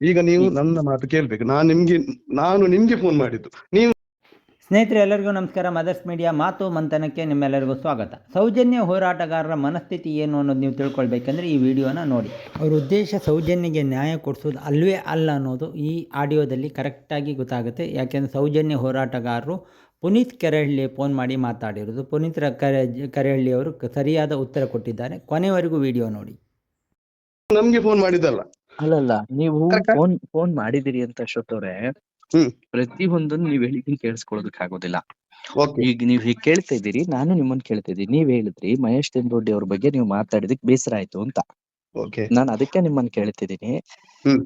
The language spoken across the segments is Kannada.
ಈಗ ನೀವು ನನ್ನ ಮಾತು ಕೇಳ್ಬೇಕು. ನಾನು ನಿಮ್ಗೆ ನಾನು ನಿಮ್ಗೆ ಫೋನ್ ಮಾಡಿದ್ದು. ನೀವು ಸ್ನೇಹಿತರೆ ಎಲ್ಲರಿಗೂ ನಮಸ್ಕಾರ. ಮದರ್ಸ್ ಮೀಡಿಯಾ ಮಾತು ಮಂಥನಕ್ಕೆ ನಿಮ್ಮೆಲ್ಲರಿಗೂ ಸ್ವಾಗತ. ಸೌಜನ್ಯ ಹೋರಾಟಗಾರರ ಮನಸ್ಥಿತಿ ಏನು ಅನ್ನೋದು ನೀವು ತಿಳ್ಕೊಳ್ಬೇಕಂದ್ರೆ ಈ ವಿಡಿಯೋನ ನೋಡಿ. ಅವ್ರ ಉದ್ದೇಶ ಸೌಜನ್ಯಗೆ ನ್ಯಾಯ ಕೊಡಿಸೋದು ಅಲ್ವೇ ಅಲ್ಲ ಅನ್ನೋದು ಈ ಆಡಿಯೋದಲ್ಲಿ ಕರೆಕ್ಟಾಗಿ ಗೊತ್ತಾಗುತ್ತೆ. ಯಾಕೆಂದರೆ ಸೌಜನ್ಯ ಹೋರಾಟಗಾರರು ಪುನೀತ್ ಕೆರಹಳ್ಳಿ ಫೋನ್ ಮಾಡಿ ಮಾತಾಡಿರೋದು. ಪುನೀತ್ ಕರೆ ಕೆರಹಳ್ಳಿ ಅವರು ಸರಿಯಾದ ಉತ್ತರ ಕೊಟ್ಟಿದ್ದಾರೆ. ಕೊನೆವರೆಗೂ ವಿಡಿಯೋ ನೋಡಿ. ನಮಗೆ ಫೋನ್ ಮಾಡಿದ್ದಲ್ಲ. ಅಲ್ಲಲ್ಲ ನೀವು? ಫೋನ್ ಫೋನ್ ಮಾಡಿದಿರಿ ಅಂತ ಅಶೋಕ್ ಅವ್ರೆ. ಪ್ರತಿ ಒಂದನ್ನು ನೀವ್ ಹೇಳಿದ್ ಕೇಳಿಸ್ಕೊಳ್ಳೋದಕ್ ಆಗೋದಿಲ್ಲ. ಈಗ ನೀವ್ ಹೀಗ್ ಕೇಳ್ತಾ ಇದ್ದೀರಿ ನಾನು ನಿಮ್ಮನ್ನ ಕೇಳ್ತಾ ಇದ್ದೀನಿ. ನೀವ್ ಹೇಳಿದ್ರಿ ಮಹೇಶ್ ತೆಂಡೋಡ್ಡಿ ಅವ್ರ ಬಗ್ಗೆ ನೀವು ಮಾತಾಡಿದಕ್ ಬೇಸರ ಆಯ್ತು ಅಂತ. ನಾನು ಅದಕ್ಕೆ ನಿಮ್ಮನ್ನ ಕೇಳ್ತಿದ್ದೀನಿ.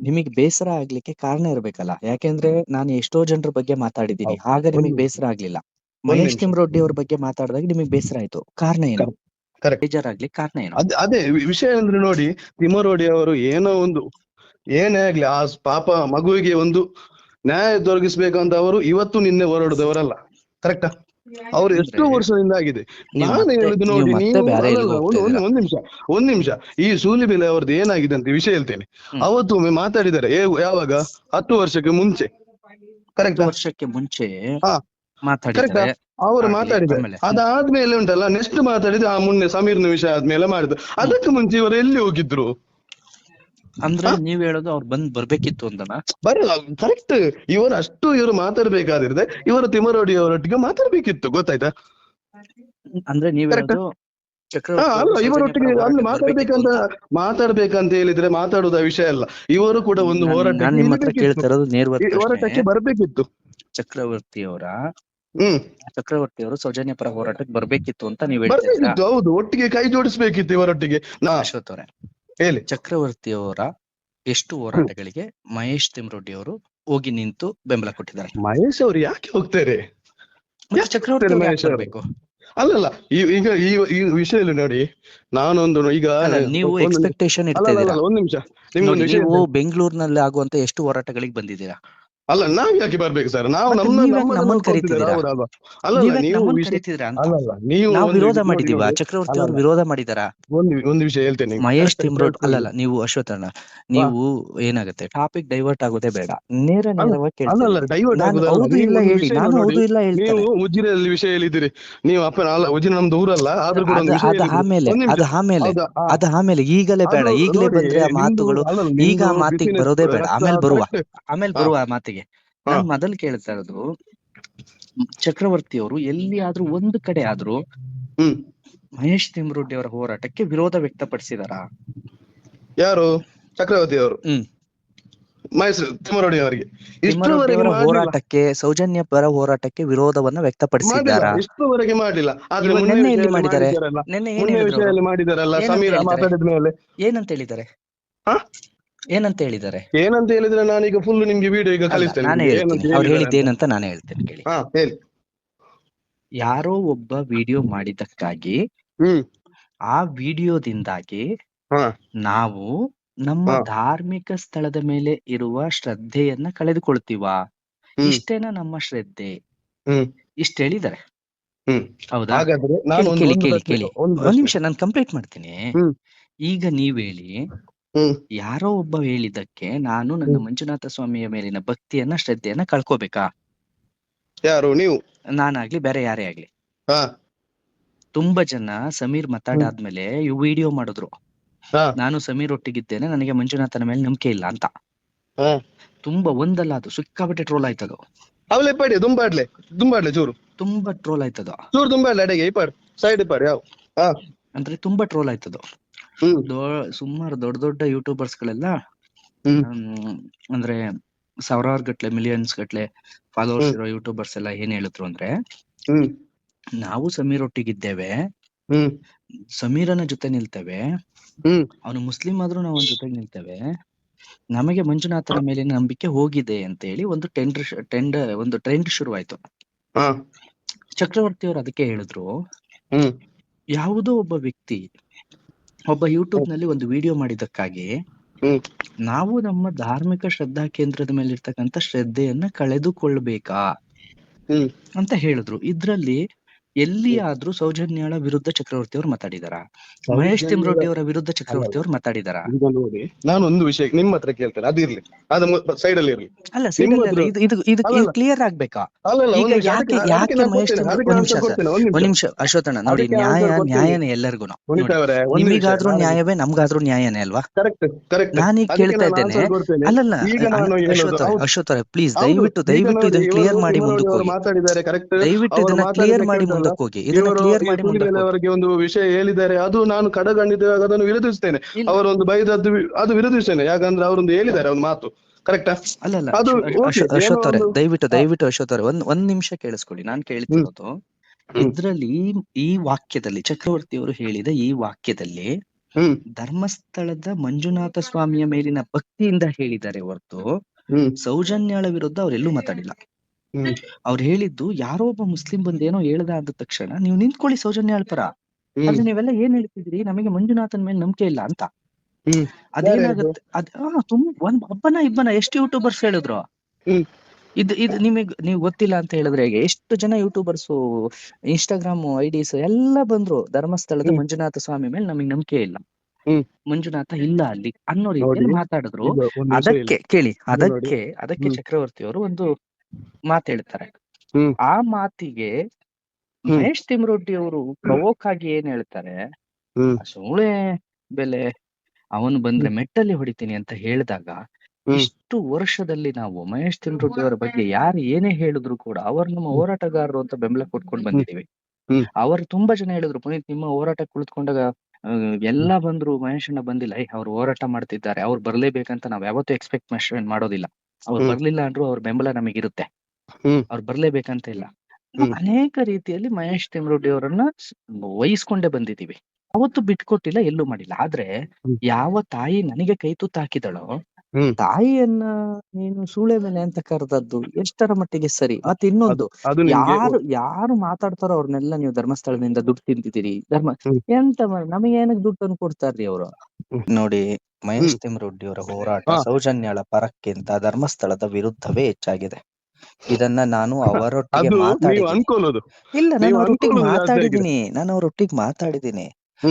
ನಿಮಗ್ ಬೇಸರ ಆಗ್ಲಿಕ್ಕೆ ಕಾರಣ ಇರ್ಬೇಕಲ್ಲ. ಯಾಕೆಂದ್ರೆ ನಾನು ಎಷ್ಟೋ ಜನರ ಬಗ್ಗೆ ಮಾತಾಡಿದ್ದೀನಿ. ಹೌದು. ಆಗ ನಿಮಗ್ ಬೇಸರ ಆಗ್ಲಿಲ್ಲ. ಮಹೇಶ್ ತಿಮ್ರೊಡ್ಡಿ ಅವ್ರ ಬಗ್ಗೆ ಮಾತಾಡಿದಾಗ ನಿಮಗ್ ಬೇಸರ ಆಯ್ತು. ಕಾರಣ ಏನು. ಬೇಜಾರಾಗ್ಲಿಕ್ಕೆ ಕಾರಣ ಏನು? ಅದ್ ವಿಷಯ ಅಂದ್ರೆ ನೋಡಿ ತಿಮ್ಮರೋಡಿ ಅವರು ಏನೋ ಒಂದು ಏನೇ ಆಗ್ಲಿ ಆ ಪಾಪ ಮಗುವಿಗೆ ಒಂದು ನ್ಯಾಯ ದೊರಕಿಸ್ಬೇಕಂತ ಅವರು ಇವತ್ತು ನಿನ್ನೆ ಹೊರಡುದವರಲ್ಲ. ಕರೆಕ್ಟಾ ಅವ್ರು ಎಷ್ಟು ವರ್ಷದಿಂದ ಆಗಿದೆ. ನಾನು ಹೇಳುದು ನೋಡಿ ನೀವು ಒಂದು ನಿಮಿಷ ಒಂದ್ ನಿಮಿಷ. ಈ ಸೂಲಿಬೆಲೆ ಅವ್ರದ್ದು ಏನಾಗಿದೆ ಅಂತ ವಿಷಯ ಹೇಳ್ತೇನೆ. ಅವತ್ತು ಒಮ್ಮೆ ಮಾತಾಡಿದ್ದಾರೆ ಯಾವಾಗ? ಹತ್ತು ವರ್ಷಕ್ಕೆ ಮುಂಚೆ. ಕರೆಕ್ಟ್ ವರ್ಷಕ್ಕೆ ಮುಂಚೆ ಅವರು ಮಾತಾಡಿದ್ದಾರೆ? ಅದಾದ್ಮೇಲೆ ಉಂಟಲ್ಲ ನೆಕ್ಸ್ಟ್ ಮಾತಾಡಿದ ಆ ಮುನ್ನೆ ಸಮೀರ್ನ ವಿಷಯ ಆದ್ಮೇಲೆ ಮಾಡಿದ್ರು ಅದಕ್ಕೆ ಮುಂಚೆ ಇವರು ಎಲ್ಲಿ ಹೋಗಿದ್ರು? ಅಂದ್ರೆ ನೀವ್ ಹೇಳೋದು ಅವ್ರು ಬಂದ್ ಬರ್ಬೇಕಿತ್ತು ಅಂತನಾ ಬರೀ ಕರೆಕ್ಟ್ ಇವರು ಅಷ್ಟು ಇವರು ಮಾತಾಡ್ಬೇಕಾದಿರದೆ ಇವರು ತಿಮ್ಮರೋಡಿ ಅವರೊಟ್ಟಿಗೆ ಮಾತಾಡ್ಬೇಕಿತ್ತು ಗೊತ್ತಾಯ್ತಾ? ಅಂದ್ರೆ ನೀವ್. ಹೇಳೋದು ಅಲ್ಲ ಇವರೊಟ್ಟಿಗೆ ಅಲ್ಲಿ ಮಾತಾಡ್ಬೇಕಂತ ಮಾತಾಡ್ಬೇಕಂತ ಹೇಳಿದ್ರೆ ಮಾತಾಡುದ ವಿಷಯ ಅಲ್ಲ. ಇವರು ಕೂಡ ಒಂದು ಹೋರಾಟ ಹೋರಾಟಕ್ಕೆ ಬರ್ಬೇಕಿತ್ತು. ಚಕ್ರವರ್ತಿ ಅವರ? ಹ್ಮ್. ಚಕ್ರವರ್ತಿ ಅವರು ಸೌಜನ್ಯ ಪರ ಹೋರಾಟಕ್ಕೆ ಬರ್ಬೇಕಿತ್ತು ಅಂತ ನೀವ್ ಹೌದು ಒಟ್ಟಿಗೆ ಕೈ ಜೋಡಿಸ್ಬೇಕಿತ್ತು ಇವರೊಟ್ಟಿಗೆ. ನಾ ಅಶ್ವಥ್ ಅವರೇ. ಹೇಳಿ. ಚಕ್ರವರ್ತಿಯವರ ಎಷ್ಟು ಹೋರಾಟಗಳಿಗೆ ಮಹೇಶ್ ತಿಮ್ರೊಡ್ಡಿ ಅವರು ಹೋಗಿ ನಿಂತು ಬೆಂಬಲ ಕೊಟ್ಟಿದ್ದಾರೆ. ಮಹೇಶ್ ಅವ್ರು ಯಾಕೆ ಹೋಗ್ತಾರೆ? ಚಕ್ರವರ್ತಿ ಮಹೇಶ್? ಬರ್ಬೇಕು ಅಲ್ಲಲ್ಲ ಈಗ ಈ ಈ ವಿಷಯದಲ್ಲಿ ನೋಡಿ ನಾನೊಂದು ಈಗ ನೀವು ಎಕ್ಸ್ಪೆಕ್ಟೇಷನ್ ಅಲ್ಲ, ಒಂದ್ ನಿಮಿಷ. ನಿಮ್ಮ ನೀವು ಬೆಂಗಳೂರಿನಲ್ಲಿ ಆಗುವಂತ ಎಷ್ಟು ಹೋರಾಟಗಳಿಗೆ ಬಂದಿದ್ದೀರಾ? ಅಲ್ಲ ನಾವ್ ಯಾಕೆ ಬರ್ಬೇಕು ಸರ್ ನಾವು ನಮ್ಮ ನಮ್ಮನ್ನ ಕರೀತಿದ್ದೀರಾ? ಅಲ್ಲಲ್ಲ ನೀವ್ ಯಾಕೆ ನೀವು ವಿರೋಧ ಮಾಡಿದೀವ. ಚಕ್ರವರ್ತಿ ಅಲ್ಲ, ಅವರು ವಿರೋಧ ಮಾಡಿದಾರಾ? ಒಂದು ಒಂದು ವಿಷಯ ಹೇಳ್ತೇನೆ. ಮಹೇಶ್ ತಿಮ್ರೋಡ್ ಅಲ್ಲಲ್ಲ ನೀವು ಅಶ್ವಥಣ್ಣ ನೀವು ಏನಾಗುತ್ತೆ? ಟಾಪಿಕ್ ಡೈವರ್ಟ್ ಆಗೋದೇ ಬೇಡ. ನೇರ ನೇರವಾಗಿ ಹೌದು ಇಲ್ಲ ಹೇಳಿ ವಿಷಯ ನಾನು ಹೌದು ಇಲ್ಲ ನೀವು ಹೇಳ್ತೇನೆ ವಿಷಯ ಹೇಳಿದಿರಿ. ನೀವು ಅಪ್ಪ ಅಲ್ಲ ಉಜಿರ ನಮ್ದು ಊರಲ್ಲ ಆದ್ರೂ ಕೂಡ ಅದು ಆಮೇಲೆ ಅದು ಆಮೇಲೆ ಅದು ಆಮೇಲೆ ಈಗಲೇ ಬೇಡ. ಈಗಲೇ ಬಂದ್ರೆ ಆ ಮಾತುಗಳು ಈಗ ಮಾತಿಗೆ ಬರೋದೇ ಬೇಡ. ಆಮೇಲೆ ಬರುವ. ಆಮೇಲೆ. ಬರುವ ಆ ಮಾತಿಗೆ. ನಾನು ಮೊದಲು ಕೇಳ್ತಾ ಇರೋದು ಚಕ್ರವರ್ತಿ ಅವರು ಎಲ್ಲಿ ಆದ್ರೂ ಒಂದು ಕಡೆ ಆದ್ರೂ ಮಹೇಶ್ ತಿಮ್ರುಡ್ಡಿ ಅವರ ಹೋರಾಟಕ್ಕೆ ವಿರೋಧ ವ್ಯಕ್ತಪಡಿಸಿದಾರ? ಯಾರು? ಚಕ್ರವರ್ತಿ ಅವರು. ಮಹೇಶ್ ತಿಮ್ಮರೋಡಿ ಅವರಿಗೆ ಇಷ್ಟರವರೆಗೆ ಹೋರಾಟಕ್ಕೆ ಸೌಜನ್ಯ ಪರ ಹೋರಾಟಕ್ಕೆ ವಿರೋಧವನ್ನ ವ್ಯಕ್ತಪಡಿಸಿದ್ದಾರೆ? ಇಷ್ಟರವರೆಗೆ ಮಾಡಿಲ್ಲ ಆದ್ರೆ ನೆನ್ನೆ ವಿಷಯದಲ್ಲಿ ಮಾಡಿದ್ದಾರೆ? ನಿನ್ನೆ ಏನ್? ವಿಷಯದಲ್ಲಿ ಮಾಡಿದಾರಲ್ಲ ಏನಂತ ಸಮೀರ ಹೇಳಿದ್ದಾರೆ? ಮಾತಾಡಿದ ಮೇಲೆ ಏನಂತ ಹೇಳಿದ್ದಾರೆ? ಹಾ? ಏನಂತ ಹೇಳಿದ್ದಾರೆ? ಏನಂತ ಹೇಳಿದ್ರೆ ನಾನೀಗ ಫುಲ್ ನಿಮ್ಗೆ ವಿಡಿಯೋ ಈಗ ಕಲಿಸ್ತೇನೆ ಕಳಿಸ್ತೇನೆ ನಾನೇ ಹೇಳ್ತೀನಿ. ಅವ್ರು ಹೇಳಿದ್ದಾರೆ ಹೇಳಿದ್ದು ಏನಂತ ನಾನೇ? ಹೇಳ್ತೇನೆ ಕೇಳಿ. ಹಾ ಹೇಳಿ. ಯಾರೋ ಒಬ್ಬ ವಿಡಿಯೋ ಮಾಡಿದ್ದಕ್ಕಾಗಿ ಹ್ಮ್. ಆ ವಿಡಿಯೋದಿಂದಾಗಿ ಹಾ. ನಾವು ನಮ್ಮ ಹಾ. ಧಾರ್ಮಿಕ ಸ್ಥಳದ ಮೇಲೆ ಇರುವ ಶ್ರದ್ಧೆಯನ್ನ ಕಳೆದುಕೊಳ್ತೀವಾ? ಹ್ಮ್. ಇಷ್ಟೇನ ನಮ್ಮ ಶ್ರದ್ಧೆ? ಹ್ಮ್. ಇಷ್ಟ ಹೇಳಿದ್ದಾರೆ. ಹ್ಮ್. ಹೌದಾ? ಹಾಗಾದ್ರೆ ನಾನು ಕೇಳಿ ಒಂದು ಕೇಳಿ ಒಂದು ಕೇಳಿ ಪ್ರಶ್ನೆ- ಒಂದು ಒಂದ್ ನಿಮಿಷ ನಾನು ಕಂಪ್ಲೀಟ್ ಮಾಡ್ತೀನಿ. ಹ್ಮ್. ಈಗ ನೀವ್ ಹೇಳಿ ಹ್ಮ್. ಯಾರೋ ಒಬ್ಬ ಹೇಳಿದ್ದಕ್ಕೆ ನಾನು ನನ್ನ ಹ್ಮ್. ಮಂಜುನಾಥ ಸ್ವಾಮಿಯ ಮೇಲಿನ ಭಕ್ತಿಯನ್ನ ಶ್ರದ್ಧೆಯನ್ನ ಕಳ್ಕೋಬೇಕಾ? ಯಾರು ನೀವು? ನಾನಾಗ್ಲಿ ಬೇರೆ ಯಾರೇ ಆಗ್ಲಿ. ಹಾ. ತುಂಬಾ ಜನ ಸಮೀರ್ ಮಾತಾಡಾದ್ಮೇಲೆ ಇವ್ ವಿಡಿಯೋ ಮಾಡಿದ್ರು. ಹಾ. ನಾನು ಸಮೀರ್ ಒಟ್ಟಿಗಿದ್ದೇನೆ ನನಗೆ ಮಂಜುನಾಥನ ಮೇಲೆ ನಂಬಿಕೆ ಇಲ್ಲ ಅಂತ. ಹಾ. ತುಂಬಾ ಒಂದಲ್ಲ ಅದು ಸಿಕ್ಕಾಬಿಟ್ಟೆ ಟ್ರೋಲ್ ಆಯ್ತದ. ಅವಳೆ ಪಡಿ ದುಂಬಾಡ್ಲೆ ದುಂಬಾಡ್ಲೆ ಚೂರು. ತುಂಬಾ ಟ್ರೋಲ್ ಆಯ್ತದು. ಚೂರು ದುಂಬಾಡ್ಲೆ ಅಡೆಗೆ ಈ ಪಾಡು ಸೈಡ್ ಪಾಡು ಯಾವ? ಹಾ. ಅಂದ್ರೆ ತುಂಬಾ ಟ್ರೋಲ್ ಆಯ್ತದು. ದೊ ಸುಮಾರು ದೊಡ್ಡ ದೊಡ್ಡ ಯೂಟ್ಯೂಬರ್ಸ್ ಗಳೆಲ್ಲ ಅಂದ್ರೆ ಸಾವಿರಾರು ಗಟ್ಲೆ ಮಿಲಿಯನ್ಸ್ ಗಟ್ಲೆ ಫಾಲೋವರ್ಸ್. ಇರೋ ಯೂಟ್ಯೂಬರ್ಸ್ ಎಲ್ಲ ಏನ್ ಹೇಳಿದ್ರು ಅಂದ್ರೆ ನಾವು ಸಮೀರ್ ಒಟ್ಟಿಗಿದ್ದೇವೆ. ಇದ್ದೇವೆ ಸಮೀರನ ಜೊತೆ ನಿಲ್ತೇವೆ. ಅವನು ಮುಸ್ಲಿಂ ಆದ್ರೂ ನಾವು ಅವನ ಜೊತೆ ನಿಲ್ತೇವೆ. ನಮಗೆ ಮಂಜುನಾಥನ ಮೇಲಿನ ನಂಬಿಕೆ ಹೋಗಿದೆ ಅಂತ ಹೇಳಿ ಒಂದು ಟೆಂಡ್ ಟೆಂಡ್ ಒಂದು ಟ್ರೆಂಡ್ ಶುರುವಾಯ್ತು. ಚಕ್ರವರ್ತಿ ಅವರು ಅದಕ್ಕೆ ಹೇಳಿದ್ರು ಯಾವುದೋ ಒಬ್ಬ ವ್ಯಕ್ತಿ ಒಬ್ಬ ಯೂಟ್ಯೂಬ್ನಲ್ಲಿ ಒಂದು ವಿಡಿಯೋ ಮಾಡಿದ್ದಕ್ಕಾಗಿ ನಾವು ನಮ್ಮ ಧಾರ್ಮಿಕ ಶ್ರದ್ಧಾ ಕೇಂದ್ರದ ಮೇಲೆ ಇರ್ತಕ್ಕಂಥ ಶ್ರದ್ಧೆಯನ್ನ ಕಳೆದುಕೊಳ್ಬೇಕಾ ಅಂತ ಹೇಳಿದ್ರು. ಇದ್ರಲ್ಲಿ ಎಲ್ಲಿಯಾದ್ರೂ ಸೌಜನ್ಯಳ ವಿರುದ್ಧ ಚಕ್ರವರ್ತಿ ಅವರು ಮಾತಾಡಿದಾರ. ಮಹೇಶ್ ತಿಮ್ರೊಡ್ಡಿ ಅವರ ವಿರುದ್ಧ ಚಕ್ರವರ್ತಿ ಅವರು ಮಾತಾಡಿದಾರ. ಈಗ ನೋಡಿ ನಾನು ಒಂದು ವಿಷಯ ನಿಮ್ಮ ಹತ್ರ ಕೇಳ್ತೇನೆ ಇರ್ಲಿ. ಅದು ಸೈಡ್ ಅಲ್ಲಿ ಇರ್ಲಿ. ಅಲ್ಲ ಸೈಡ್ ಅಲ್ಲಿ ಇದು ಇದು. ಕ್ಲಿಯರ್ ಆಗ್ಬೇಕಾ? ಅಲ್ಲಲ್ಲ ಈಗ ನಿಮಿಷ, ಯಾಕೆ- ಯಾಕೆ ಮಹೇಶ್ ಒಂದು ಒಂದ್ ನಿಮಿಷ. ಸರ್, ಒಂದ್ ನಿಮಿಷ. ಅಶ್ವಥಣ್ಣ ನೋಡಿ ಅದಕ್ಕೆ ನ್ಯಾಯ answer ಕೊಡ್ತೀನಿ. ನ್ಯಾಯನೇ ಎಲ್ಲರಿಗೂ ಅವರೇ, ನಿಮಗಾದ್ರೂ ನ್ಯಾಯವೇ ನಮ್ಗಾದ್ರೂ ನ್ಯಾಯನೇ ಅಲ್ವಾ? Correct correct. ನಾನೀಗ ಕೇಳ್ತಾ ಇದ್ದೇನೆ. ಅಲ್ಲಲ್ಲ ಈಗ ನಾನು ಹೇಳೋದು ಅಶ್ವಥ್ ಹೌದು. ಅಶ್ವಥ್ ಪ್ಲೀಸ್ ಹೌದು, ದಯವಿಟ್ಟು ಈಗ ದಯವಿಟ್ಟು ನೋಡಿ, ಇದನ್ನ ಕ್ಲಿಯರ್ ಮಾಡಿ ತಿಮ್ಮರೊಡ್ಡಿ ಮುಂದಕ್ಕೆ ಹೋಗಿ. ಮಾತಾಡಿದ್ದಾರೆ ಕರೆಕ್ಟ್ ದಯವಿಟ್ಟು ಇದನ್ನ ಕ್ಲಿಯರ್ ಮಾಡಿ ಮುಂದಕ್ಕೆ ಹೋಗಿ ಅವರಿಗೆ ಒಂದು ವಿಷಯ ಹೇಳಿದ್ದಾರೆ. ಅದು ನಾನು ಕಡಗಂಡಿದ್ದಾಗ ಅದನ್ನು ವಿರೋಧಿಸ್ತೇನೆ. ಅವರೊಂದು ಬೈದದ್ದು ಅದು ವಿರೋಧಿಸ್ತೇನೆ ಯಾಕಂದ್ರೆ ಅವರೊಂದು ಹೇಳಿದ್ದಾರೆ ಒಂದು ಮಾತು. ಕರೆಕ್ಟಾ ಅಲ್ಲ ಏನೋ ಅವರೇ ದಯವಿಟ್ಟು ದಯವಿಟ್ಟು ಅಶೋತ್ತಾರೆ ಅವರೇ ಒಂದ್ ಒಂದ್ ನಿಮಿಷ ಕೇಳಿಸ್ಕೊಳ್ಳಿ. ನಾನ್ ಕೇಳ್ತಿರೋದು. ಇದ್ರಲ್ಲಿ ಈ ವಾಕ್ಯದಲ್ಲಿ ಚಕ್ರವರ್ತಿ ಅವರು ಹೇಳಿದ ಈ ವಾಕ್ಯದಲ್ಲಿ ಧರ್ಮಸ್ಥಳದ ಮಂಜುನಾಥ ಸ್ವಾಮಿಯ ಮೇಲಿನ ಭಕ್ತಿಯಿಂದ ಹೇಳಿದ್ದಾರೆ ಹೊರತು ಸೌಜನ್ಯಾಳ ವಿರುದ್ಧ ಅವರೆಲ್ಲೂ ಮಾತಾಡಿಲ್ಲ. ಹ್ಮ್. ಅವ್ರು ಹೇಳಿದ್ದು ಯಾರೋ ಒಬ್ಬ ಮುಸ್ಲಿಂ ಬಂದ್ ಏನೋ ಹೇಳ್ದ ಅಂದ ತಕ್ಷಣ ನೀವು ನಿಂತ್ಕೊಳ್ಳಿ ಸೌಜನ್ಯಾಳ್ ಪರ ಹ್ಮ್. ಆದ್ರೆ ನೀವೆಲ್ಲ ಏನ್ ಹೇಳ್ತಿದ್ರಿ? ನಮಗೆ ಮಂಜುನಾಥನ್ ಮೇಲೆ ನಂಬಿಕೆ ಇಲ್ಲ ಅಂತ. ಹ್ಮ್. ಅದೇನಾಗುತ್ತೆ ಅದ್ ಆ, ತುಂಬ ಒಂದ್ ಒಬ್ಬನ ಇಬ್ಬನ ಎಷ್ಟು ಯೂಟ್ಯೂಬರ್ಸ್ ಹೇಳಿದ್ರು? ಹ್ಮ್. ಇದು ಇದು ನಿಮಗ್ ನೀವು ಗೊತ್ತಿಲ್ಲ ಅಂತ ಹೇಳಿದ್ರೆ ಹೇಗೆ? ಎಷ್ಟು ಜನ ಯೂಟ್ಯೂಬರ್ಸ್ ಇನ್ಸ್ಟಾಗ್ರಾಮ್ ಐಡಿಸ್ ಎಲ್ಲ ಬಂದ್ರು. ಧರ್ಮಸ್ಥಳದ ಹ್ಮ್. ಮಂಜುನಾಥ ಸ್ವಾಮಿ ಮೇಲೆ ನಮಗ್ ನಂಬಿಕೆ ಇಲ್ಲ. ಹ್ಮ್. ಮಂಜುನಾಥ ಇಲ್ಲ ಅಲ್ಲಿ. ಅನ್ನೋ ರೀತಿಯಲ್ಲಿ ನೋಡಿ, ಮಾತಾಡಿದ್ರು. ಒಂದು ಅದಕ್ಕೆ ಕೇಳಿ ನೋಡಿ. ಅದಕ್ಕೆ ಅದಕ್ಕೆ ಹ್ಮ್. ಚಕ್ರವರ್ತಿ ಅವರು ಒಂದು ಮಾತು ಹೇಳ್ತಾರೆ. ಆ ಮಾತಿಗೆ ಮಹೇಶ್ ತಿಮ್ರೊಡ್ಡಿ ಅವರು ಪ್ರವೋಕ್ ಆಗಿ ಏನ್ ಹೇಳ್ತಾರೆ? ಸೋಳೆ ಬೆಲೆ. ಅವನು ಬಂದ್ರೆ ಮೆಟ್ಟಲ್ಲಿ ಹೊಡಿತೀನಿ ಅಂತ ಹೇಳಿದಾಗ. ಇಷ್ಟು ವರ್ಷದಲ್ಲಿ ನಾವು ಮಹೇಶ್ ತಿಮ್ರೊಡ್ಡಿ ಅವರ ಬಗ್ಗೆ ಯಾರು ಏನೇ ಹೇಳಿದ್ರು ಕೂಡ ಅವರು ನಮ್ಮ ಹೋರಾಟಗಾರರು ಅಂತ ಬೆಂಬಲ ಕೊಟ್ಕೊಂಡು ಬಂದಿದೀವಿ ಹ್ಮ್. ಅವರು ತುಂಬಾ ಜನ ಹೇಳಿದ್ರು ಪುನೀತ್ ನಿಮ್ಮ ಹೋರಾಟ ಕುಳಿತುಕೊಂಡಾಗ ಎಲ್ಲಾ ಬಂದ್ರು ಮಹೇಶ್ ಅಣ್ಣ ಬಂದಿಲ್ಲ ಅವ್ರು ಹೋರಾಟ ಮಾಡ್ತಿದ್ದಾರೆ. ಅವ್ರು ಬರ್ಲೇಬೇಕಂತ ನಾವ್ ಯಾವತ್ತೂ ಎಕ್ಸ್ಪೆಕ್ಟ್ ಮಾಡೋದಿಲ್ಲ. ಅವ್ರು. ಬರ್ಲಿಲ್ಲ ಅಂದ್ರೂ ಅವ್ರ ಬೆಂಬಲ ನಮಗಿರುತ್ತೆ. ಇರುತ್ತೆ ಅವ್ರು ಬರ್ಲೇಬೇಕಂತ ಇಲ್ಲ. ಅನೇಕ ರೀತಿಯಲ್ಲಿ ಮಹೇಶ್ ತಿಮ್ರೋಡಿ ಅವರನ್ನ ವಹಿಸ್ಕೊಂಡೇ ಬಂದಿದೀವಿ ಅವತ್ತು ಬಿಟ್ಕೊಟ್ಟಿಲ್ಲ ಎಲ್ಲೂ ಮಾಡಿಲ್ಲ. ಆದ್ರೆ ಯಾವ ತಾಯಿ ನನಗೆ ಕೈ ತುತ್ತು ಹಾಕಿದಳೋ. ತಾಯಿಯನ್ನ ನೀನು ಸೂಳೆ ಮೇಲೆ ಅಂತ ಕರೆದದ್ದು ಎಷ್ಟರ ಮಟ್ಟಿಗೆ ಸರಿ. ಮತ್ತೆ ಇನ್ನೊಂದು ಅದು ಯಾರು ಯಾರು ಮಾತಾಡ್ತಾರೋ ಅವ್ರನ್ನೆಲ್ಲ ನೀವು ಧರ್ಮಸ್ಥಳದಿಂದ ದುಡ್ಡು ತಿಂತಿದ್ದೀರಿ ಧರ್ಮ. ಎಂತ ನಮಗೆ ಏನಕ್ಕೆ ದುಡ್ಡು ತಂದು ಕೊಡ್ತಾರ್ರಿ ಅವರು? ನೋಡಿ ಮಹೇಶ್ ಹ್ಮ್. ತಿಮ್ರೊಡ್ಡಿ ಅವರ ಹೋರಾಟ. ಸೌಜನ್ಯಳ ಪರಕ್ಕಿಂತ ಧರ್ಮಸ್ಥಳದ ವಿರುದ್ಧವೇ ಹೆಚ್ಚಾಗಿದೆ. ಇದನ್ನ ನಾನು ಅವರೊಟ್ಟಿಗೆ ಮಾತಾಡಿದ್ದೀನಿ. ಇಲ್ಲ ನಾನು ಅವರೊಟ್ಟಿಗೆ ಮಾತಾಡಿದ್ದೀನಿ. ನಾನು ಅವರೊಟ್ಟಿಗೆ ಮಾತಾಡಿದ್ದೀನಿ.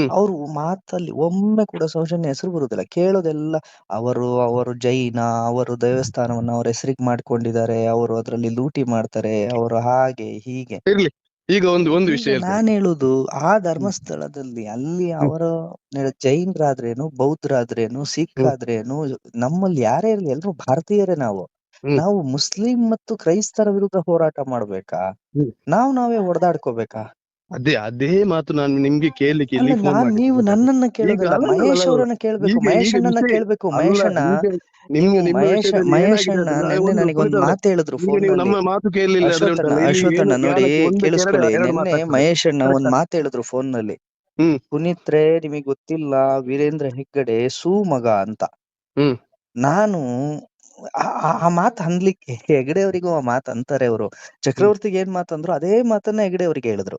ಅವರು ಮಾತಲ್ಲಿ ಒಮ್ಮೆ ಕೂಡ ಸೌಜನ್ಯ ಹೆಸರು ಬರುದಿಲ್ಲ. ಕೇಳೋದೆಲ್ಲ ಅವರು ಅವರು ಜೈನ ಅವರು ದೇವಸ್ಥಾನವನ್ನ ಅವ್ರ ಹೆಸರಿಗೆ ಮಾಡ್ಕೊಂಡಿದ್ದಾರೆ ಅವರು ಅದರಲ್ಲಿ ಲೂಟಿ ಮಾಡ್ತಾರೆ ಅವರು ಹಾಗೆ ಹೀಗೆ. ಈಗ ಒಂದು ಒಂದು ವಿಷಯ ನಾನು ಹೇಳುದು ಆ ಧರ್ಮಸ್ಥಳದಲ್ಲಿ ಅಲ್ಲಿ ಅವರ ಜೈನರಾದ್ರೇನು ಬೌದ್ಧರಾದ್ರೇನು ಸಿಖ್. ಆದ್ರೇನು ನಮ್ಮಲ್ಲಿ ಯಾರೇ ಇರಲಿ ಎಲ್ರು ಭಾರತೀಯರೇ ನಾವು. ನಾವು ಮುಸ್ಲಿಂ ಮತ್ತು ಕ್ರೈಸ್ತರ ವಿರುದ್ಧ ಹೋರಾಟ ಮಾಡ್ಬೇಕಾ. ನಾವ್ ನಾವೇ ಹೊಡೆದಾಡ್ಕೋಬೇಕಾ? ಅದೇ ಅದೇ ಮಾತು ನಾನು ನಿಮ್ಗೆ ಕೇಳಲಿಕ್ಕೆ ಇಲ್ಲಿ ನಾನ್ ನೀವು ನನ್ನನ್ನ ಕೇಳಬೇಡ ಅಲ್ಲ, ಅಲ್ಲ, ಮಹೇಶ್ ಅಲ್ಲ, ಅವರನ್ನ ಕೇಳ್ಬೇಕು ಈಗ- ಮಹೇಶ್ ಅಣ್ಣನ ವಿಷಯ- ಕೇಳ್ಬೇಕು ಅಲ್ಲ, ಮಹೇಶ್ ಅಣ್ಣ. ಈಗ ನಿಮ್ಗೆ ನಿಮ್ಮ ಮಹೇಶ್ ವಿಷಯದಲ್ಲಿ ಮಹೇಶ್ ಏನಾಗಿದೆ ಅಣ್ಣ ಅಂದ್ರೆ ನಿನ್ನೆ ಒಂದು. ಮಾತು ಹೇಳಿದ್ರು ಈಗ ಫೋನ್ ನೀವು ನಮ್ಮ ಮಾತು ಕೇಳಲಿಲ್ಲ ಅಂದ್ರೆ ಅಶ್ವಥ್ ಅಣ್ಣ ಇಲ್ಲಿ ಅಶ್ವಥ್ ಏನು ನೋಡಿ ಕೇಳಿಸ್ಕೊಳ್ಳಿ. ಎರಡು ನಿನ್ನೆ ಮಾತಾಡ್ತಾರೆ. ಮಹೇಶ್ ಅಣ್ಣ ಒಂದ್. ಮಾತು ಹೇಳಿದ್ರು ಫೋನ್ನಲ್ಲಿ ಪುನೀತ್ ರೇ ನಿಮಗೆ ಗೊತ್ತಿಲ್ಲ ವೀರೇಂದ್ರ ಹೆಗ್ಗಡೆ ಸೂಮಗ ಅಂತ. ಹ್ಮ್. ನಾನು ಆ- ಆ- ಆ ಮಾತು ಅನ್ಲಿಕ್ಕೆ ಹೆಗ್ಡೆ ಅವರಿಗೂ ಆ ಮಾತು ಅಂತಾರೆ ಅವರು. ಚಕ್ರವರ್ತಿಗೆ ಏನ್ ಮಾತಂದ್ರು ಅದೇ ಮಾತನ್ನ ಹೆಗ್ಡೆ ಅವರಿಗೆ ಹೇಳಿದ್ರು.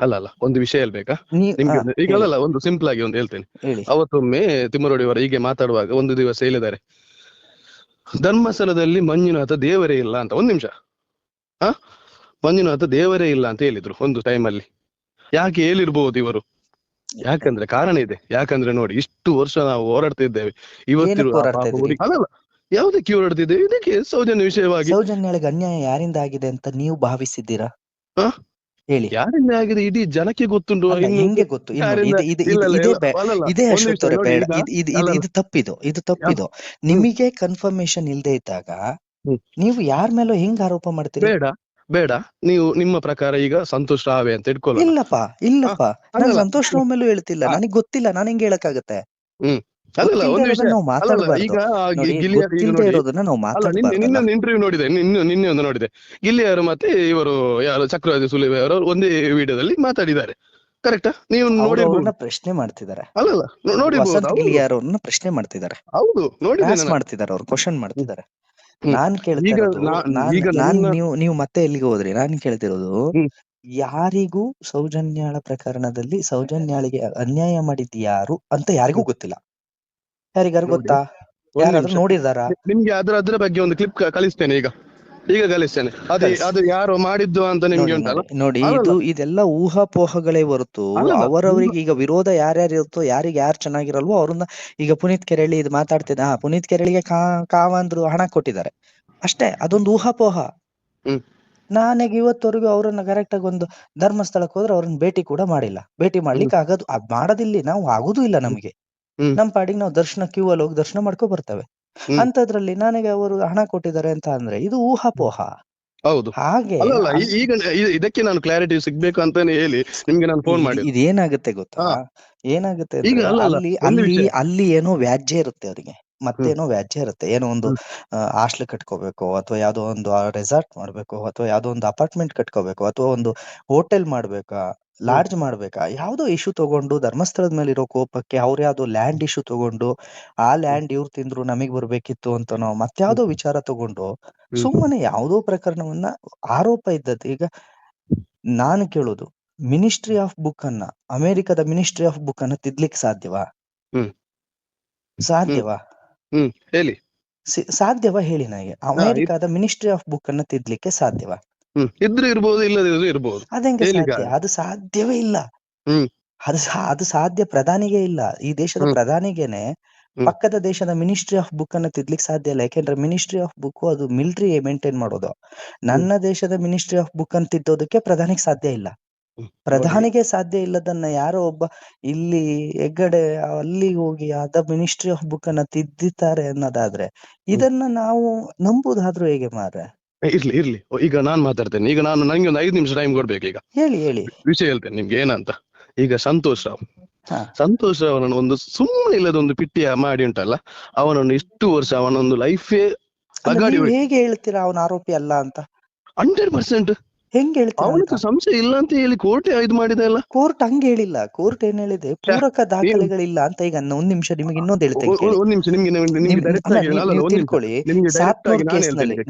ಅಲ್ಲ ಅಲ್ಲ ಒಂದು ವಿಷಯ ಹೇಳ್ಬೇಕಾ? ನಿಮ್ಗೆ ಒಂದು- ಈಗ ಅಲ್ಲ ಒಂದು ಸಿಂಪಲ್ ಆಗಿ ಒಂದು ಹೇಳ್ತೇನೆ. ಹೇಳಿ. ಅವತ್ತೊಮ್ಮೆ ತಿಮ್ಮರೋಡಿಯವರ ಹೀಗೆ ಮಾತಾಡುವಾಗ ಒಂದು ದಿವಸ ಹೇಳಿದ್ದಾರೆ. ಧರ್ಮಸ್ಥಳದಲ್ಲಿ ಮಂಜುನಾಥ ದೇವರೇ ಇಲ್ಲ ಅಂತ ಒಂದ್ ನಿಮಿಷ. ಹ ಮಂಜುನಾಥ ದೇವರೇ ಇಲ್ಲ ಅಂತ ಹೇಳಿದ್ರು ಒಂದು ಟೈಮಲ್ಲಿ ಯಾಕೆ ಹೇಳಿರ್ಬಹುದು ಇವರು? ಯಾಕಂದ್ರೆ ಕಾರಣ ಇದೆ. ಯಾಕಂದ್ರೆ ನೋಡಿ ಇಷ್ಟು ವರ್ಷ ನಾವು ಹೋರಾಡ್ತಾ ಇದ್ದೇವೆ. ಇವತ್ತಿರುವ ಏನಕ್ಕೆ ಹೋರಾಡ್ತಾ ಪಾಪ ಇದ್ದೀರಿ? ಊರಿಗೆ- ಅಲ್ಲಲ್ಲ ಯಾವುದಕ್ಕೆ ಹೋರಾಡ್ತಿದ್ದೇವೆ ಇದಕ್ಕೆ ಸೌಜನ್ಯ ವಿಷಯವಾಗಿ. ಸೌಜನ್ಯ ಅನ್ಯಾಯ ಯಾರಿಂದ ಆಗಿದೆ ಅಂತ ನೀವು ಭಾವಿಸಿದ್ದೀರಾ? ಹ? ಹೇಳಿ. ಯಾರಿಂದ ಆಗಿದೆ? ಇಡೀ ಜನಕ್ಕೆ ಗೊತ್ತುಂಟು. ಹೆಂಗೆ ಗೊತ್ತು. ಇದು ಅವರೇ ಬೇಡ ಇದು ತಪ್ಪಿದು. ಇದು ತಪ್ಪಿದು. ನಿಮಗೆ ಕನ್ಫರ್ಮೇಶನ್ ಇಲ್ಲದೆ ಇದ್ದಾಗ ನೀವು ಯಾರ ಮೇಲೂ ಹೆಂಗ್ ಆರೋಪ ಮಾಡ್ತೀರಿ? ಬೇಡ ಬೇಡ. ನೀವು ನಿಮ್ಮ ಪ್ರಕಾರ ಈಗ ಸಂತೋಷ ರಾವೆ ಅಂತ ಇಟ್ಕೊಳ್ಳಿ ಇಲ್ಲಪ್ಪ ಇಲ್ಲಪ್ಪ. ನಾನು ಸಂತೋಷ ರಾವ್ ಮೇಲೂ ಹೇಳ್ತಿಲ್ಲ. ನನಗೆ ಗೊತ್ತಿಲ್ಲ. ನಾನು ಹೆಂಗ್ ಹೇಳಕ್ಕಾಗತ್ತೆ? ಒಂದು ವಿಷಯ ಈಗ ನೋಡಿ ನೋಡಿ. ನಿನ್ನೆ ಇಂಟರ್ವ್ಯೂ ನೋಡಿದೆ. ನಿನ್ನ ನಿನ್ನೆ ಒಂದು ನೋಡಿದೆ. ಗಿಲ್ಲಿಯಾರು ಮತ್ತೆ ಇವರು ಯಾರು ಚಕ್ರವರ್ತಿ ಸುಲಿವೆ ಅವರು ಒಂದೇ ವಿಡಿಯೋದಲ್ಲಿ ಮಾತಾಡಿದ್ದಾರೆ. ಕರೆಕ್ಟಾ ನೀವು ನೋಡಿ ನೋಡಿರ್ಬೋದು. ಪ್ರಶ್ನೆ ಮಾಡ್ತಿದ್ದಾರೆ. ಅಲ್ಲಲ್ಲ ನೋಡಿದ್ರು ನೋಡಿರ್ಬೋದು. ಪ್ರಶ್ನೆ ಮಾಡ್ತಿದ್ದಾರೆ. ಹೌದು ನೋಡಿದ್ದೇನೆ ಕ್ಲಾಸ್ ಮಾಡ್ತಿದ್ದಾರೆ ಅವ್ರು ಕ್ವಶನ್ ಮಾಡ್ತಿದ್ದಾರೆ. ನಾನ್ ಕೇಳ್ತಿರೋದು ನಾನ್ ನೀವು ನೀವು ಮತ್ತೆ ಎಲ್ಲಿಗೆ ಹೋದ್ರಿ? ನಾನ್ ಕೇಳ್ತಿರೋದು ಯಾರಿಗೂ ಸೌಜನ್ಯಾಳ ಪ್ರಕರಣದಲ್ಲಿ ಸೌಜನ್ಯಾಳಿಗೆ ಅನ್ಯಾಯ ಮಾಡಿದ್ ಯಾರು ಅಂತ ಯಾರಿಗೂ ಗೊತ್ತಿಲ್ಲ. ಯಾರಿಗಾರು ಗೊತ್ತಾ? ಯಾರಾದ್ರೂ ನೋಡಿದಾರಾ? ನಿಮ್ಗೆ ಅದ್ರ ಅದ್ರ ಬಗ್ಗೆ ಒಂದು ಕ್ಲಿಪ್ ಕಳಿಸ್ತೇನೆ ಈಗ. ಈಗ ಕಲಿಸ್ತೇನೆ ಅದೇ ಅದು ಯಾರು ಮಾಡಿದ್ದು ಅಂತ ನಿಮ್ಗೆ ನೋಡಿ ಉಂಟಲ್ಲ? ನೋಡಿ, ಇದು ಇದೆಲ್ಲ ಊಹಾಪೋಹಗಳೇ ಹೊರತು ಅವರವರಿಗೆ ಈಗ ವಿರೋಧ ಯಾರ್ಯಾರು ಇರುತ್ತೋ ಯಾರಿಗೆ ಯಾರು ಚೆನ್ನಾಗಿರಲ್ವೋ ಅವ್ರನ್ನ ಈಗ ಪುನೀತ್ ಕೆರಳಿ ಇದು ಮಾತಾಡ್ತಿದ್ದ ಹಾ ಪುನೀತ್ ಕೆರಳಿಗೆ ಕಾ ಕಾವಂದ್ರು ಹಣ ಕೊಟ್ಟಿದ್ದಾರೆ. ಅಷ್ಟೇ ಅದೊಂದು ಊಹಾಪೋಹ. ನಾನೀಗ ಇವತ್ತವರೆಗೂ ಅವರನ್ನ ಕರೆಕ್ಟ್ ಆಗಿ ಒಂದು ಧರ್ಮಸ್ಥಳಕ್ಕೆ ಹೋದ್ರೆ ಅವ್ರನ್ನ ಭೇಟಿ ಕೂಡ ಮಾಡಿಲ್ಲ. ಭೇಟಿ ಮಾಡ್ಲಿಕ್ಕೆ ಆಗೋದು ಅದ್ ಮಾಡೋದಿಲ್ಲಿ ನಾವು ಆಗುದೂ ಇಲ್ಲ ನಮಗೆ. ನಮ್ ಪಾಡಿಗೆ ನಾವು ದರ್ಶನ ಕ್ಯೂ ಅಲ್ಲಿ ಹೋಗಿ ದರ್ಶನ ಮಾಡ್ಕೊ ಬರ್ತೇವೆ. ಅಂತದ್ರಲ್ಲಿ ನನಗೆ ಅವರು ಹಣ ಕೊಟ್ಟಿದ್ದಾರೆ ಅಂತ ಅಂದ್ರೆ ಇದು ಊಹಾಪೋಹ. ಹೌದು. ಹಾಗೆ ಈಗ ಇದಕ್ಕೆ ನಾನು ಕ್ಲಾರಿಟಿ ಸಿಗ್ಬೇಕು ಅಂತಾನೆ ಹೇಳಿ ನಿಮ್ಗೆ ನಾನು ಫೋನ್ ಇದ್- ಮಾಡಿ ಇದೇನಾಗುತ್ತೆ ಗೊತ್ತಾ ಏನಾಗುತ್ತೆ ಅಲ್ಲ, ಅಲ್ಲ. ಅಲ್ಲಿ ಏನೋ ವ್ಯಾಜ್ಯ ಇರುತ್ತೆ ಅವರಿಗೆ. ಮತ್ತೇನೋ ವ್ಯಾಜ್ಯ ಇರುತ್ತೆ. ಏನೋ ಒಂದು ಹಾಸ್ಟೆಲ್ ಕಟ್ಕೋಬೇಕು ಅಥವಾ ಯಾವ್ದೋ ಒಂದು ರೆಸಾರ್ಟ್ ಮಾಡ್ಬೇಕು ಅಥವಾ ಯಾವ್ದೋ ಒಂದು ಅಪಾರ್ಟ್ಮೆಂಟ್ ಕಟ್ಕೋಬೇಕು ಅಥವಾ ಒಂದು ಹೋಟೆಲ್ ಮಾಡ್ಬೇಕಾ? ಲಾಡ್ಜ್ ಮಾಡ್ಬೇಕಾ? ಯಾವ್ದೋ ಇಶ್ಯೂ ತಗೊಂಡು ಧರ್ಮಸ್ಥಳದ ಮೇಲೆ ಇರೋ ಕೋಪಕ್ಕೆ ಅವ್ರ ಯಾವ್ದೋ ಲ್ಯಾಂಡ್ ಇಶ್ಯೂ ತಗೊಂಡು ಆ ಲ್ಯಾಂಡ್ ಇವ್ರು ತಿಂದ್ರು ನಮಗ್ ಬರ್ಬೇಕಿತ್ತು ಅಂತನೋ ಮತ್ಯಾವ್ದೋ ವಿಚಾರ ತಗೊಂಡು ಸುಮ್ಮನೆ ಯಾವ್ದೋ ಪ್ರಕರಣವನ್ನ ಆರೋಪ ಇದ್ದದ್ದು. ಈಗ ನಾನು ಕೇಳೋದು ಮಿನಿಸ್ಟ್ರಿ ಆಫ್ ಬುಕ್ ಅನ್ನ ಅಮೆರಿಕದ ಮಿನಿಸ್ಟ್ರಿ ಆಫ್ ಬುಕ್ ಅನ್ನ ತಿದ್ಲಿಕ್ಕೆ ಸಾಧ್ಯವಾ. ಸಾಧ್ಯವಾ? ಹೇಳಿ. ಸಾಧ್ಯವಾ ಹೇಳಿ ನನಗೆ. ಅಮೆರಿಕದ ಮಿನಿಸ್ಟ್ರಿ ಆಫ್ ಬುಕ್ ಅನ್ನ ತಿದ್ಲಿಕ್ಕೆ ಸಾಧ್ಯವಾ? ಹ್ಮ್. ಇದ್ರೆ ಇರ್ಬೋದು ಇಲ್ಲದಿದ್ರೆ ಇರ್ಬೋದು. ಅದಂಗೆ ಸಾಧ್ಯ. ಅದು ಸಾಧ್ಯವೇ ಇಲ್ಲ. ಹ್ಮ್. ಅದು ಅದು ಸಾಧ್ಯ ಪ್ರಧಾನಿಗೆ ಇಲ್ಲ. ಈ ದೇಶದ. ಪ್ರಧಾನಿಗೆನೆ ಪಕ್ಕದ ದೇಶದ ಮಿನಿಸ್ಟ್ರಿ ಆಫ್ ಬುಕ್ ಅನ್ನು ತಿದ್ಲಿಕ್ಕೆ ಸಾಧ್ಯ ಇಲ್ಲ. ಯಾಕೆಂದ್ರೆ ಮಿನಿಸ್ಟ್ರಿ ಆಫ್ ಬುಕ್ ಅದು ಮಿಲಿಟರಿ ಮೇಂಟೈನ್ ಮಾಡೋದು. ನನ್ನ ದೇಶದ ಮಿನಿಸ್ಟ್ರಿ ಆಫ್ ಬುಕ್ ಅನ್ನು ತಿದ್ದೋದಕ್ಕೆ ಪ್ರಧಾನಿಗೆ ಸಾಧ್ಯ ಇಲ್ಲ. ಪ್ರಧಾನಿಗೆ ಸಾಧ್ಯ ಇಲ್ಲದನ್ನ ಯಾರೋ ಒಬ್ಬ ಇಲ್ಲಿ ಹೆಗ್ಗಡೆ ಅಲ್ಲಿ ಹೋಗಿ ಅದ ಮಿನಿಸ್ಟ್ರಿ ಆಫ್ ಬುಕ್ ಅನ್ನ ತಿದ್ದಿದ್ದಾರೆ ಅನ್ನೋದಾದ್ರೆ ಇದನ್ನ ನಾವು ನಂಬುದಾದ್ರೂ ಹೇಗೆ ಮಾರ್ರೆ? ಇರ್ಲಿ ಇರ್ಲಿ. ಈಗ ನಾನ್ ಮಾತಾಡ್ತೇನೆ. ಈಗ ನಾನು ನಂಗೆ ಒಂದು ಐದು ನಿಮಿಷ ಟೈಮ್ ಕೊಡ್ಬೇಕು ಈಗ. ಹೇಳಿ ಹೇಳಿ. ವಿಷಯ ಹೇಳ್ತೇನೆ ನಿಮ್ಗೆ ಏನಂತ? ಈಗ ಸಂತೋಷ್ ರಾವ್. ಸಂತೋಷ್ ರಾವ್ನನ್ನು ಒಂದು ಸುಮ್ಮನೆ ಇಲ್ಲದ ಒಂದು ಪಿಟ್ಟಿಯ ಮಾಡಿ ಉಂಟಲ್ಲ? ಅವನನ್ನು ಇಷ್ಟು ವರ್ಷ ಅವನೊಂದು ಲೈಫೇ ಹೇಗೆ ಹೇಳ್ತೀರಾ ಅವನ ಆರೋಪಿ ಅಲ್ಲ ಅಂತ? ಹಂಡ್ರೆಡ್ ಪರ್ಸೆಂಟ್ ಹೆಂಗ್ ಹೇಳ್ತೀರಾ ಸಂಶಯ ಇಲ್ಲ ಅಂತ ಹೇಳಿ ಕೋರ್ಟ್ ಇದು ಮಾಡಿದೆ ಅಲ್ಲ? ಕೋರ್ಟ್ ಹಂಗ ಹೇಳಿಲ್ಲ. ಕೋರ್ಟ್ ಏನ್ ಹೇಳಿದೆ? ಪೂರಕ ದಾಖಲೆಗಳಿಲ್ಲ ಅಂತ ಈಗ ಒಂದ್ ನಿಮಿಷ ನಿಮಗೆ ಇನ್ನೊಂದು ಹೇಳ್ತೇನೆ. ತಿಳ್ಕೊಳ್ಳಿ. ಸಾತ್ನೂರ್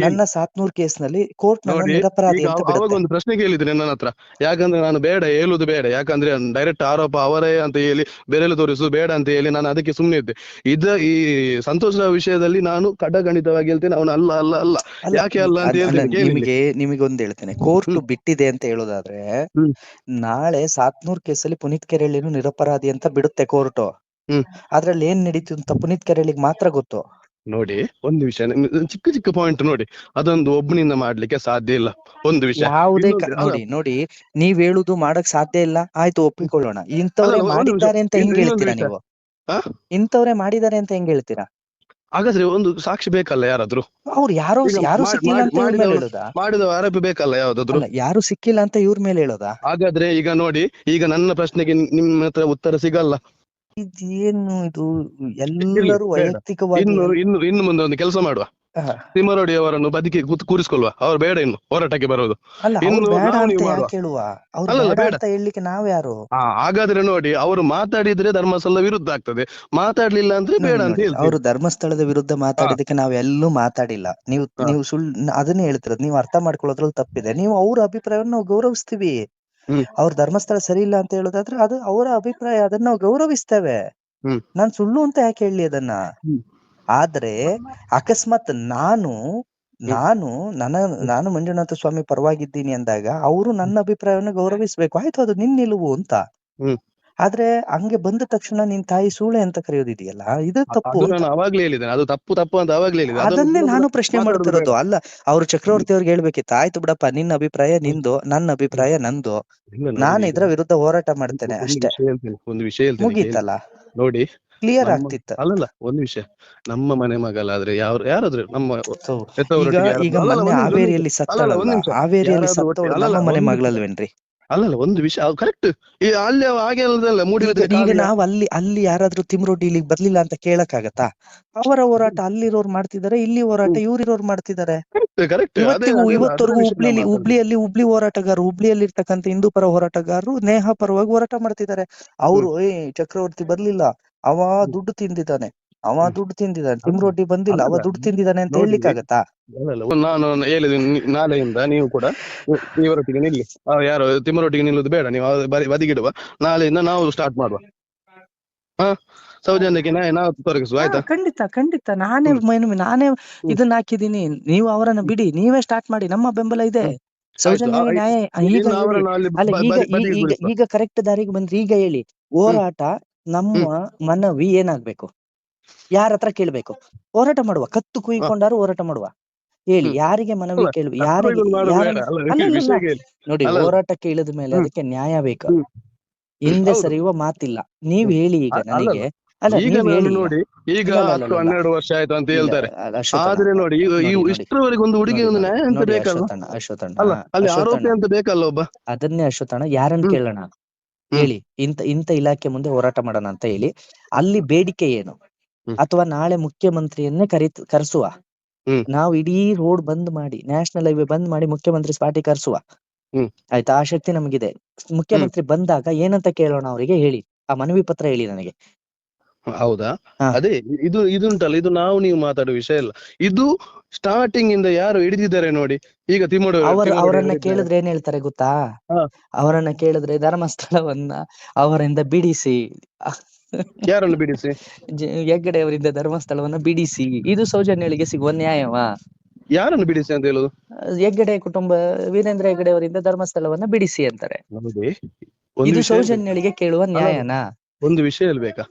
ನನ್ನ ಕೋರ್ಟ್ ನನ್ನ ನಿರಪರಾಧಿ ಅಂತ ಅವಾಗ ಒಂದು ಪ್ರಶ್ನೆ ಕೇಳಿದ್ರೆ ನನ್ನ ಹತ್ರ. ಯಾಕಂದ್ರೆ ನಾನು ಬೇಡ ಹೇಳುದು ಬೇಡ. ಯಾಕಂದ್ರೆ ಡೈರೆಕ್ಟ್ ಆರೋಪ ಅವರೇ ಅಂತ ಹೇಳಿ ಬೆರೆಲು ತೋರಿಸುದು ಬೇಡ ಅಂತ ಹೇಳಿ ನಾನು ಅದಕ್ಕೆ ಸುಮ್ಮನೆ ಇದ್ದೆ. ಇದ ಈ ಸಂತೋಷದ ವಿಷಯದಲ್ಲಿ ನಾನು ಕಡಗಣಿತವಾಗಿ ಹೇಳ್ತೇನೆ ಅವನು ಅಲ್ಲ ಅಲ್ಲ ಅಲ್ಲ. ಯಾಕೆ ಅಲ್ಲ ಅಂತ ಹೇಳ್ತೇನೆ ಕೇಳಿ. ನಿಮಗೆ ನಿಮಗೆ ಒಂದ್ ಹೇಳ್ತೇನೆ. ಕೋರ್ಟ್ ಬಿಟ್ಟಿದೆ ಅಂತ ಹೇಳೋದಾದ್ರೆ ನಾಳೆ ಸಾತ್ನೂರ್ ಕೇಸಲ್ಲಿ ಪುನೀತ್ ಕೆರೆಳಿನು ನಿರಪರಾಧಿ ಅಂತ ಬಿಡುತ್ತೆ ಕೋರ್ಟು. ಅದ್ರಲ್ಲಿ ಏನ್ ನಡೀತು ಅಂತ ಪುನೀತ್ ಕೆರೆಳಿಗ್ ಮಾತ್ರ ಗೊತ್ತು? ನೋಡಿ ಒಂದು ವಿಷಯ ಚಿಕ್ಕ ಚಿಕ್ಕ ಪಾಯಿಂಟ್ ನೋಡಿ. ಅದೊಂದು ಒಬ್ಬನಿಂದ ಮಾಡ್ಲಿಕ್ಕೆ ಸಾಧ್ಯ ಇಲ್ಲ. ಒಂದು ವಿಷಯ. ಯಾವುದೇ ನೋಡಿ ನೋಡಿ ನೀವ್ ಹೇಳುದು ಮಾಡಕ್ ಸಾಧ್ಯ ಇಲ್ಲ ಆಯ್ತು ಒಪ್ಪಿಕೊಳ್ಳೋಣ. ಇಂಥವ್ರೆ ಮಾಡಿದ್ದಾರೆ ಅಂತ ಹೆಂಗ್ ಹೇಳ್ತೀರಾ ನೀವು? ಇಂಥವ್ರೆ ಮಾಡಿದ್ದಾರೆ ಅಂತ ಹೆಂಗ್ ಹೇಳ್ತೀರಾ? ಹಾಗಾದ್ರೆ ಒಂದು ಸಾಕ್ಷಿ ಬೇಕಲ್ಲ ಯಾರಾದ್ರೂ? ಅವ್ರು ಯಾರೋ ಯಾರು ಸಿಕ್ಕಿಲ್ಲ ಅಂತ ಇವ್ರ ಮೇಲೆ ಮಾಡಿದವ್ರು- ಹೇಳುದಾ? ಮಾಡಿದ ಆರೋಪಿ ಬೇಕಲ್ಲ ಯಾವ್ದಾದ್ರು? ಯಾರು ಸಿಕ್ಕಿಲ್ಲ ಅಂತ ಇವ್ರ ಮೇಲೆ ಹೇಳೋದಾ? ಹಾಗಾದ್ರೆ ಈಗ ನೋಡಿ ಈಗ ನನ್ನ ಪ್ರಶ್ನೆಗೆ ನಿಮ್ಮ ಹತ್ರ ಉತ್ತರ ಸಿಗಲ್ಲ. ಇದೇನು ಇದು? ಎಲ್ಲರೂ. ವೈಯಕ್ತಿಕವಾಗಿ ಇನ್ನು ಇನ್ನು ಇನ್ನು ಮುಂದೆ ಒಂದು ಕೆಲಸ ಮಾಡುವ. ತಿಮ್ಮರೋಡಿ ಅವರನ್ನು ಬದುಕಿ ಕೂರಿಸಿಕೊಳ್ಳುವ ಅವ್ರು ಬೇಡ ಇನ್ನು ಹೋರಾಟಕ್ಕೆ ಬರೋದು. ಹೇಳಲಿಕ್ಕೆ ನಾವ್ ಯಾರು? ಹಾ ಹಾಗಾದ್ರೆ ನೋಡಿ ಅವರು ಮಾತಾಡಿದ್ರೆ ಧರ್ಮಸ್ಥಳ ವಿರುದ್ಧ ಆಗ್ತದೆ. ಮಾತಾಡ್ಲಿಲ್ಲ ಅಂದ್ರೆ ಬೇಡ ಅಂತ ಹೇಳಿ ಅವರು ಧರ್ಮಸ್ಥಳದ ವಿರುದ್ಧ ಮಾತಾಡಿದಕ್ಕೆ ನಾವ್ ಎಲ್ಲೂ ಮಾತಾಡಿಲ್ಲ. ನೀವು ನೀವು ಸುಳ್ಳು ಅದನ್ನೇ ಹೇಳ್ತಿರೋದು. ನೀವು ಅರ್ಥ ಮಾಡ್ಕೊಳ್ಳೋದ್ರಲ್ಲಿ ತಪ್ಪಿದೆ. ನೀವು ಅವ್ರ ಅಭಿಪ್ರಾಯವನ್ನು ನಾವು ಗೌರವಿಸ್ತೀವಿ. ಅವ್ರ ಧರ್ಮಸ್ಥಳ ಸರಿ ಇಲ್ಲ ಅಂತ ಹೇಳೋದಾದ್ರೆ ಅದು ಅವರ ಅಭಿಪ್ರಾಯ. ಅದನ್ನ ನಾವು ಗೌರವಿಸ್ತೇವೆ. ನಾನ್ ಸುಳ್ಳು ಅಂತ ಯಾಕೆ ಹೇಳಿ ಅದನ್ನ. ಆದ್ರೆ ಅಕಸ್ಮಾತ್ ನಾನು ನಾನು ನನ್ನ ನಾನು ಮಂಜುನಾಥ ಸ್ವಾಮಿ ಪರವಾಗಿದ್ದೀನಿ ಅಂದಾಗ ಅವರು ನನ್ನ ಅಭಿಪ್ರಾಯವನ್ನು ಗೌರವಿಸ್ಬೇಕು. ಆಯ್ತು ಅದು ನಿನ್ ನಿಲುವು ಅಂತ. ಆದ್ರೆ ಹಂಗೆ ಬಂದ ತಕ್ಷಣ ನಿನ್ ತಾಯಿ ಸೂಳೆ ಅಂತ ಕರೆಯೋದಿದೆಯಲ್ಲ ಇದು ತಪ್ಪು ಅದು ನಾನು ಅವಾಗ್ಲೇ ಹೇಳಿದ್ದೇನೆ. ಅದು ತಪ್ಪು ತಪ್ಪು ಅಂತ ಅವಾಗ್ಲೇ ಹೇಳಿದೆ ಅದನ್ನೇ ನಾನು ಪ್ರಶ್ನೆ ಮಾಡ್ತಿರೋದು. ಅಲ್ಲ ಅವ್ರು ಚಕ್ರವರ್ತಿ ಅವ್ರಿಗೆ ಹೇಳ್ಬೇಕಿತ್ತು. ಆಯ್ತು ಬಿಡಪ್ಪ ನಿನ್ನ ಅಭಿಪ್ರಾಯ ನಿಂದು ನನ್ನ ಅಭಿಪ್ರಾಯ ನಂದು. ನಾನು ಇದ್ರ ವಿರುದ್ಧ ಹೋರಾಟ ಮಾಡ್ತೇನೆ ಅಷ್ಟೇ. ಒಂದು ವಿಷಯ. ಮುಗೀತಲ್ಲ. ನೋಡಿ. ಕ್ಲಿಯರ್ ಆಗ್ತಿತ್ತು. ಅಲ್ಲಲ್ಲ ಒಂದ್ ವಿಷಯ ನಮ್ಮ ಮನೆ ಮಗಳಾದ್ರೆ ಯಾರು ಯಾರಾದ್ರೂ ನಮ್ಮ ಈಗ ಹಾವೇರಿಯಲ್ಲಿ ನಿಮಿಷ. ಹಾವೇರಿಯಲ್ಲಿ ಸತ್ತವಳು ನಮ್ಮ ಮನೆ ಮಗಳಲ್ವೇನ್ರಿ? ಅಲ್ಲಲ್ಲ ಒಂದು ವಿಷಯ ಕರೆಕ್ಟ್ ಅಲ್ಲಿ ಹಾಗೆ ಅಲ್ಲದಲ್ಲ ಮೂಡಿ ಈಗ ನಾವು ಅಲ್ಲಿ ಅಲ್ಲಿ ಯಾರಾದ್ರೂ ತಿಮ್ರೋಡಿ ಇಲ್ಲಿಗೆ ಬರ್ಲಿಲ್ಲ ಅಂತ ಕೇಳಕ್ಕಾಗತ್ತಾ? ಅವರ ಹೋರಾಟ ಅಲ್ಲಿರೋರು ಮಾಡ್ತಿದಾರೆ ಇಲ್ಲಿ ಹೋರಾಟ ಇವ್ರಿರೋರು ಇವತ್ತಿಗೂ ಇವತ್ತವರೆಗೂ ಹುಬ್ಳಿಲಿ ಹುಬ್ಳಿಯಲ್ಲಿ ಹುಬ್ಳಿ ಹೋರಾಟಗಾರರು ಹುಬ್ಳಿಯಲ್ಲಿ ಇರ್ತಕ್ಕಂತ ಹಿಂದೂ ಪರ ಹೋರಾಟಗಾರರು ನೇಹ ಪರವಾಗಿ ಹೋರಾಟ ಮಾಡ್ತಿದ್ದಾರೆ ಅವರು ಏ ಚಕ್ರವರ್ತಿ ಬರ್ಲಿಲ್ಲ. ಅವ ದುಡ್ಡು ತಿಂದಿದ್ದಾನೆ. ಅವ ದುಡ್ಡು ತಿಂದಿದ್ದಾನೆ. ತಿಮ್ರೋಟಿ ಬಂದಿಲ್ಲ. ಅವ ದುಡ್ಡು ತಿಂದಿದ್ದಾನೆ ಅಂತ ನೋಡಿ, ಹೇಳಲಿಕ್ಕಾಗತ್ತಾ? ನಾನು ಹೇಳಿದ್ದೀನಿ ನಾಳೆಯಿಂದ ನೀವು ಕೂಡ ಇವರೊಟ್ಟಿಗೆ ನಿಲ್ಲಿ. ಆ, ಯಾರು ತಿಮ್ಮರೊಟ್ಟಿಗೆ ನಿಲ್ಲುದು ಬೇಡ. ನೀವು ಅದು ಬದಿಗಿಡುವ. ನಾಳೆಯಿಂದ ನಾವು ಸ್ಟಾರ್ಟ್ ಮಾಡುವ. ಹಾ? ಸೌಜನ್ಯಕ್ಕೆ ನಾವು ತೊರಗಿಸುವ ಆಯ್ತಾ? ಹಾ, ಖಂಡಿತ ಖಂಡಿತ. ನಾನೇ. ನಾನೇ ಇದನ್ನ ಹಾಕಿದೀನಿ ನೀವು ಅವರನ್ನ ಬಿಡಿ. ನೀವೇ ಸ್ಟಾರ್ಟ್ ಮಾಡಿ. ನಮ್ಮ ಬೆಂಬಲ ಇದೆ. ಸೌಜನ್ಯ ಆಯ್ತು. ನ್ಯಾಯ ಈಗ ಇನ್ನು ಹೇಳಿ. ಅವರನ್ನು ಅಲ್ಲಿ ಅಲ್ಲ ಬ- ಈಗ ಬದಿ- ಈ- ಈಗ ಬಿಡಿಸುವ. ಈಗ ಕರೆಕ್ಟ್ ದಾರಿಗೆ ಬಂದ್ರಿ. ಈಗ ಹೇಳಿ. ಹೋರಾಟ ನಮ್ಮ ಮನವಿ ಏನಾಗ್ಬೇಕು? ಯಾರ ಹತ್ರ ಕೇಳ್ಬೇಕು? ಹೋರಾಟ ಮಾಡುವ. ಕತ್ತು ಕುಯ್ಕೊಂಡಾರು ಹೋರಾಟ ಮಾಡುವ. ಹೇಳಿ. ಯಾರಿಗೆ ಮನವಿ ಕೇಳುವ ಯಾರಿಗೆ. ನೋಡಿ ಹೋರಾಟ ಕೇಳಿದ ಮೇಲೆ ಅದಕ್ಕೆ ನ್ಯಾಯ ಬೇಕು. ಹಿಂದೆ ಸರಿಯುವ ಮಾತಿಲ್ಲ. ನೀವ್ ಹೇಳಿ ಈಗ ನನಗೆ. ಈಗ ನಾನು ನೋಡಿ ಈಗ ಹತ್ತು. ಹನ್ನೆರಡು ವರ್ಷ ಆಯ್ತು ಅಂತ ಹೇಳ್ತಾರೆ. ಆದ್ರೆ ನೋಡಿ. ಇಷ್ಟರವರೆಗೆ ಒಂದು ಹುಡುಗಿ ಒಂದು ನ್ಯಾಯ ಅಂತ ಬೇಕಲ್ಲ ಅಶ್ವತ್ಥಣ್ಣ ಅಲ್ಲ ಅಲ್ಲಿ ಆರೋಪಿ ಅಂತ ಬೇಕಲ್ಲ ಒಬ್ಬ? ಅದನ್ನೇ ಅಶ್ವತ್ಥಣ್ಣ ಯಾರನ್ನ. ಕೇಳೋಣ? ಹೇಳಿ ಇಂತ ಇಂತ ಇಲಾಖೆ ಮುಂದೆ ಹೋರಾಟ ಮಾಡೋಣ ಅಂತ ಹೇಳಿ ಅಲ್ಲಿ ಬೇಡಿಕೆ ಏನು? ಅಥವಾ ನಾಳೆ ಮುಖ್ಯಮಂತ್ರಿಯನ್ನೇ ಕರಿ ಕರೆಸುವ. ನಾವು ಇಡೀ ರೋಡ್ ಬಂದ್ ಮಾಡಿ ನ್ಯಾಷನಲ್ ಹೈವೇ ಬಂದ್ ಮಾಡಿ ಮುಖ್ಯಮಂತ್ರಿ ಸ್ಪಾಟಿ ಕರೆಸುವ. ಆಯ್ತಾ? ಆ ಶಕ್ತಿ ನಮಗಿದೆ. ಮುಖ್ಯಮಂತ್ರಿ ಬಂದಾಗ ಏನಂತ ಕೇಳೋಣ ಅವರಿಗೆ ಹೇಳಿ ಆ ಮನವಿ ಪತ್ರ ಹೇಳಿ ನನಗೆ. ಹೌದಾ? ಅದೇ ಇದು ಇದು ಉಂಟಲ್ಲ ಇದು ನಾವು ನೀವು ಮಾತಾಡುವ ವಿಷಯ ಇಲ್ಲ ಇದು ಸ್ಟಾರ್ಟಿಂಗ್ ಇಂದ ಯಾರು ಹಿಡಿದಿದ್ದಾರೆ ನೋಡಿ. ಈಗ ತಿಮ್ಮಡೂರು ಅವರು ಅವರನ್ನ ಕೇಳಿದ್ರೆ ಏನ್ ಹೇಳ್ತಾರೆ ಗೊತ್ತಾ. ಅವರನ್ನ ಕೇಳಿದ್ರೆ ಧರ್ಮಸ್ಥಳವನ್ನ ಅವರಿಂದ ಬಿಡಿಸಿ. ಯಾರನ್ನು ಬಿಡಿಸಿ? ಹೆಗ್ಗಡೆ ಅವರಿಂದ ಧರ್ಮಸ್ಥಳವನ್ನ ಬಿಡಿಸಿ. ಇದು ಸೌಜನ್ಯಳಿಗೆ ಸಿಗುವ ನ್ಯಾಯವಾ. ಯಾರನ್ನು ಬಿಡಿಸಿ ಅಂತ ಹೇಳುದು? ಹೆಗ್ಗಡೆ ಕುಟುಂಬ ವೀರೇಂದ್ರ ಹೆಗ್ಗಡೆ ಅವರಿಂದ ಧರ್ಮಸ್ಥಳವನ್ನ ಬಿಡಿಸಿ ಅಂತಾರೆ. ಇದು ಸೌಜನ್ಯಗಳಿಗೆ ಕೇಳುವ ನ್ಯಾಯನಾ. ಒಂದು ವಿಷಯ ಹೇಳ್ಬೇಕಾ?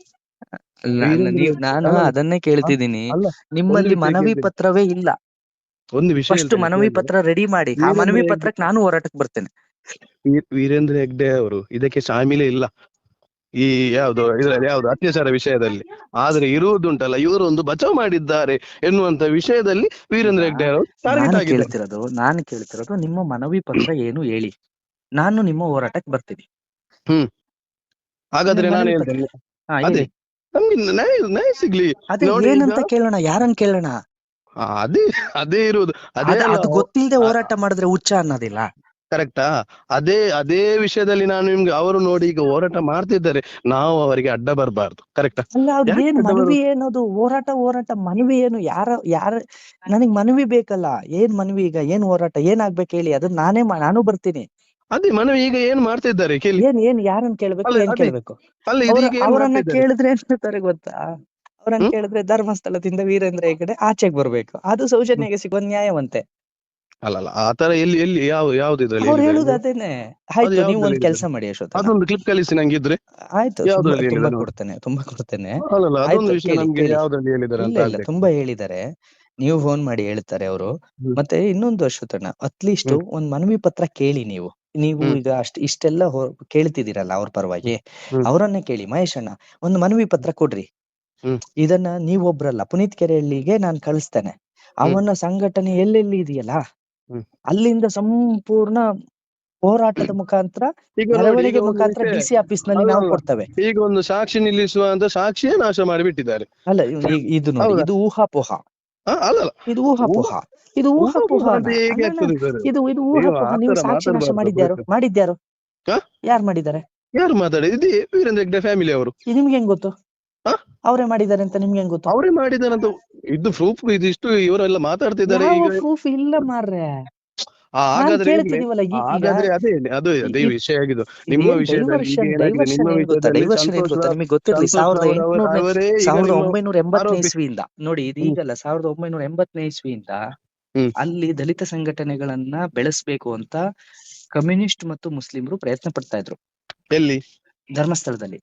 ಅಲ್ಲ, ಅಲ್ಲ, ನೀವ್ ನಾನು ಅದನ್ನೇ ಕೇಳ್ತಿದ್ದೀನಿ. ಅಲ್ಲ ನಿಮ್ಮಲ್ಲಿ ಮನವಿ. ಪತ್ರವೇ ಇಲ್ಲ. ಒಂದು ವಿಷಯ ಫಸ್ಟ್ ಹೇಳ್ತೇನೆ ಮನವಿ ಕೇಳಿ. ಪತ್ರ ರೆಡಿ ಮಾಡಿ. ಆ ಮನವಿ ಪತ್ರಕ್ಕೆ ನಾನು ಹೋರಾಟಕ್ಕೆ ಬರ್ತೇನೆ. ವೀ- ವೀರೇಂದ್ರ ಹೆಗ್ಡೆ ಅವರು ಇದಕ್ಕೆ ಶಾಮೀಲೇ ಇಲ್ಲ. ಈ ಯಾವ್ದು ಇದ್ರಲ್ಲಿ ಯಾವ್ದು ಅತ್ಯಾಚಾರ ವಿಷಯದಲ್ಲಿ. ಆದ್ರೆ ಇರುವುದುಂಟಲ್ಲ ಇವರು ಒಂದು ಬಚಾವ್ ಮಾಡಿದ್ದಾರೆ ಎನ್ನುವಂತ ವಿಷಯದಲ್ಲಿ ವೀರೇಂದ್ರ ಹೆಗ್ಡೆ ಅವರು ಟಾರ್ಗೆಟ್ ನಾನು ಆಗಿದ್ದಾರೆ. ಕೇಳ್ತಿರೋದು ನಾನು ಕೇಳ್ತಿರೋದು ನಿಮ್ಮ ಮನವಿ ಪತ್ರ ಏನು ಹೇಳಿ. ನಾನು ನಿಮ್ಮ ಹೋರಾಟಕ್ಕೆ ಬರ್ತೀನಿ. ಹ್ಮ್. ಹಾಗಾದ್ರೆ ನಿಮ್ಮ ನಾನು ಮನವಿ ಹೇಳ್ತೇನೆ. ಹಾ, ಅದೇ. ಹೇಳಿ. ನಮ್ಗೆ ನ್ಯಾಯ ನ್ಯಾಯ ಸಿಗ್ಲಿ ಅದೇ ನೋಡಿ ಏನಂತ ಈಗ- ಕೇಳೋಣ ಯಾರನ್ ಕೇಳೋಣ? ಆ, ಅದೇ ಅದೇ ಇರೋದು ಅದೇ ಅದ್- ಅದು ಗೊತ್ತಿಲ್ಲದೆ ಹೋರಾಟ ಮಾಡಿದ್ರೆ ಹುಚ್ಚ ಅನ್ನೋದಿಲ್ಲ. ಕರೆಕ್ಟಾ? ಅದೇ ಅದೇ ವಿಷಯದಲ್ಲಿ ನಾನು ನಿಮ್ಗೆ ಅವರು ನೋಡಿ ಈಗ ಹೋರಾಟ ಮಾಡ್ತಿದ್ದಾರೆ. ನಾವು ಅವರಿಗೆ ಅಡ್ಡ ಬರಬಾರ್ದು ಕರೆಕ್ಟಾ? ಅಲ್ಲ ಅವ್ರ್ ಯಾಕೆ ಏನ್ ಮನವಿ ಏನದು? ಹೋರಾಟ ಹೋರಾಟ ಮನವಿ ಏನು? ಯಾರ ಯಾರ ನನಗ್ ಮನವಿ ಬೇಕಲ್ಲ ಏನ್ ಮನವಿ ಈಗ? ಏನ್ ಹೋರಾಟ? ಏನಾಗ್ಬೇಕು ಹೇಳಿ? ಅದನ್ನ ನಾನೇ ಮಾ- ನಾನು ಬರ್ತೀನಿ. ಅದೇ ಮನವಿ ಈಗ ಏನ್ ಮಾಡ್ತಿದ್ದಾರೆ ಕೇಳಿ. ಏನ್ ಏನ್ ಯಾರನ್ನ ಕೇಳ್ಬೇಕು ಏನ್ ಅವರನ್ನ ಕೇಳಿದ್ರೆ ಏನ್ ಗೊತ್ತಾ? ಅವ್ರನ್ನ ಕೇಳಿದ್ರೆ ಧರ್ಮಸ್ಥಳದಿಂದ ವೀರೇಂದ್ರ ಹೆಗಡೆ ಆಚೆಗೆ ಬರ್ಬೇಕು. ಅದು ಸೌಜನ್ಯಗೆ ಸಿಗುವ ನ್ಯಾಯವಂತೆ. ಅಲ್ಲಲ್ಲ ಅಲ್ಲ ಆ ತರ ಎಲ್ಲಿ ಎಲ್ಲಿ ಯಾವ ಯಾವ್ದು ಇದ್ರಲ್ಲಿ ಅವ್ರು ಹೇಳುದು ಅದೇನೆ. ಆಯ್ತು ನೀವು ಒಂದ್? ಕೆಲಸ ಮಾಡಿ ಅಶೋಕ್ ಅದೊಂದು ಕ್ಲಿಪ್ ಕಲಿಸಿ ಇದ್ರೆ. ಆಯ್ತು ತುಂಬಾ-? ಕೊಡ್ತೇನೆ ತುಂಬಾ ಕೊಡ್ತೇನೆ. ಇಲ್ಲ ಅಂತ ಇಲ್ಲ ತುಂಬಾ ಹೇಳಿದ್ದಾರೆ ನೀವು ಫೋನ್ ಮಾಡಿ ಹೇಳ್ತಾರೆ ಅವರು. ಮತ್ತೆ ಇನ್ನೊಂದು ಅಶ್ವತಣ್ಣ ಅಟ್ಲೀಸ್ಟ್. ಒಂದ್ ಮನವಿ ಪತ್ರ ಕೇಳಿ ನೀವು. ನೀವು. ಈಗ ಅಷ್ಟ್ ಇಷ್ಟೆಲ್ಲ ಕೇಳ್ತಿದ್ದೀರಲ್ಲ ಅವ್ರ ಪರವಾಗಿ. ಅವರನ್ನೇ ಕೇಳಿ ಮಹೇಶ್ ಅಣ್ಣ ಒಂದು ಮನವಿ ಪತ್ರ ಕೊಡ್ರಿ. ಇದನ್ನ ನೀವೊಬ್ರಲ್ಲ ಪುನೀತ್ ಕೆರೆಹಳ್ಳಿಗೆ ನಾನ್ ಕಳಿಸ್ತೇನೆ. ಅವನ ಸಂಘಟನೆ ಎಲ್ಲೆಲ್ಲಿ ಇದೆಯಲ್ಲ? ಅಲ್ಲಿಂದ ಸಂಪೂರ್ಣ ಹೋರಾಟದ ಮುಖಾಂತರ ಮುಖಾಂತರ ಡಿಸಿ ಆಫೀಸ್ನಲ್ಲಿ ನಾವು ಕೊಡ್ತೇವೆ. ಈಗ ಒಂದು ಸಾಕ್ಷಿ ನಿಲ್ಲಿಸುವ ಅಂತ ಸಾಕ್ಷಿಯೇ ನಾಶ ಮಾಡಿಬಿಟ್ಟಿದ್ದಾರೆ. ಅಲ್ಲ ಇದು ನೋಡಿ ಇದು ಊಹಾಪೋಹ. ಇದು ಊಹಾಪೋಹ. ಇದು? ಇದು ಇದು ಊಹಾಪೋಹ ನೀವು ಸಾಕ್ಷಿ ನಾಶ ಮಾಡಿದ್ಯಾರು? ಮಾಡಿದ್ಯಾರು? ಯಾರು ಮಾಡಿದ್ದಾರೆ? ಯಾರು ಮಾತಾಡಿ ಇದೇ ವೀರೇಂದ್ರ ಹೆಗ್ಡೆ ಫ್ಯಾಮಿಲಿ ಅವರು. ನಿಮ್ಗೆ ಹೆಂಗ್ ಗೊತ್ತು? ಅವರೇ ಮಾಡಿದ್ದಾರೆ ಅಂತ ನಿಮ್ಗೆ ಹೆಂಗ್ ಗೊತ್ತು? ಅವರೇ ಮಾಡಿದಾರಂತ ಇದು ಪ್ರೂಫ್ ಇದಿಷ್ಟು ಇವರೆಲ್ಲ ಮಾತಾಡ್ತಿದ್ದಾರೆ ಪ್ರೂಫ್ ಇಲ್ಲ ಮಾರ್ರೆ. ಸಾವಿರದ ಒಂಬೈನೂರ ಎಂಬತ್ತನೇ. ಇಸ್ವಿಯಿಂದ. ನೋಡಿ ಇದು ಹ್ಮ್. ಈಗಲ್ಲ ಸಾವಿರದ ಒಂಬೈನೂರ ಎಂಬತ್ತನೇ ಇಸ್ವಿಯಿಂದ. ಅಲ್ಲಿ ದಲಿತ ಸಂಘಟನೆಗಳನ್ನ ಬೆಳೆಸಬೇಕು ಅಂತ ಕಮ್ಯುನಿಸ್ಟ್ ಮತ್ತು ಮುಸ್ಲಿಮರು ಪ್ರಯತ್ನ ಪಡ್ತಾ ಇದ್ರು. ಎಲ್ಲಿ? ಧರ್ಮಸ್ಥಳದಲ್ಲಿ.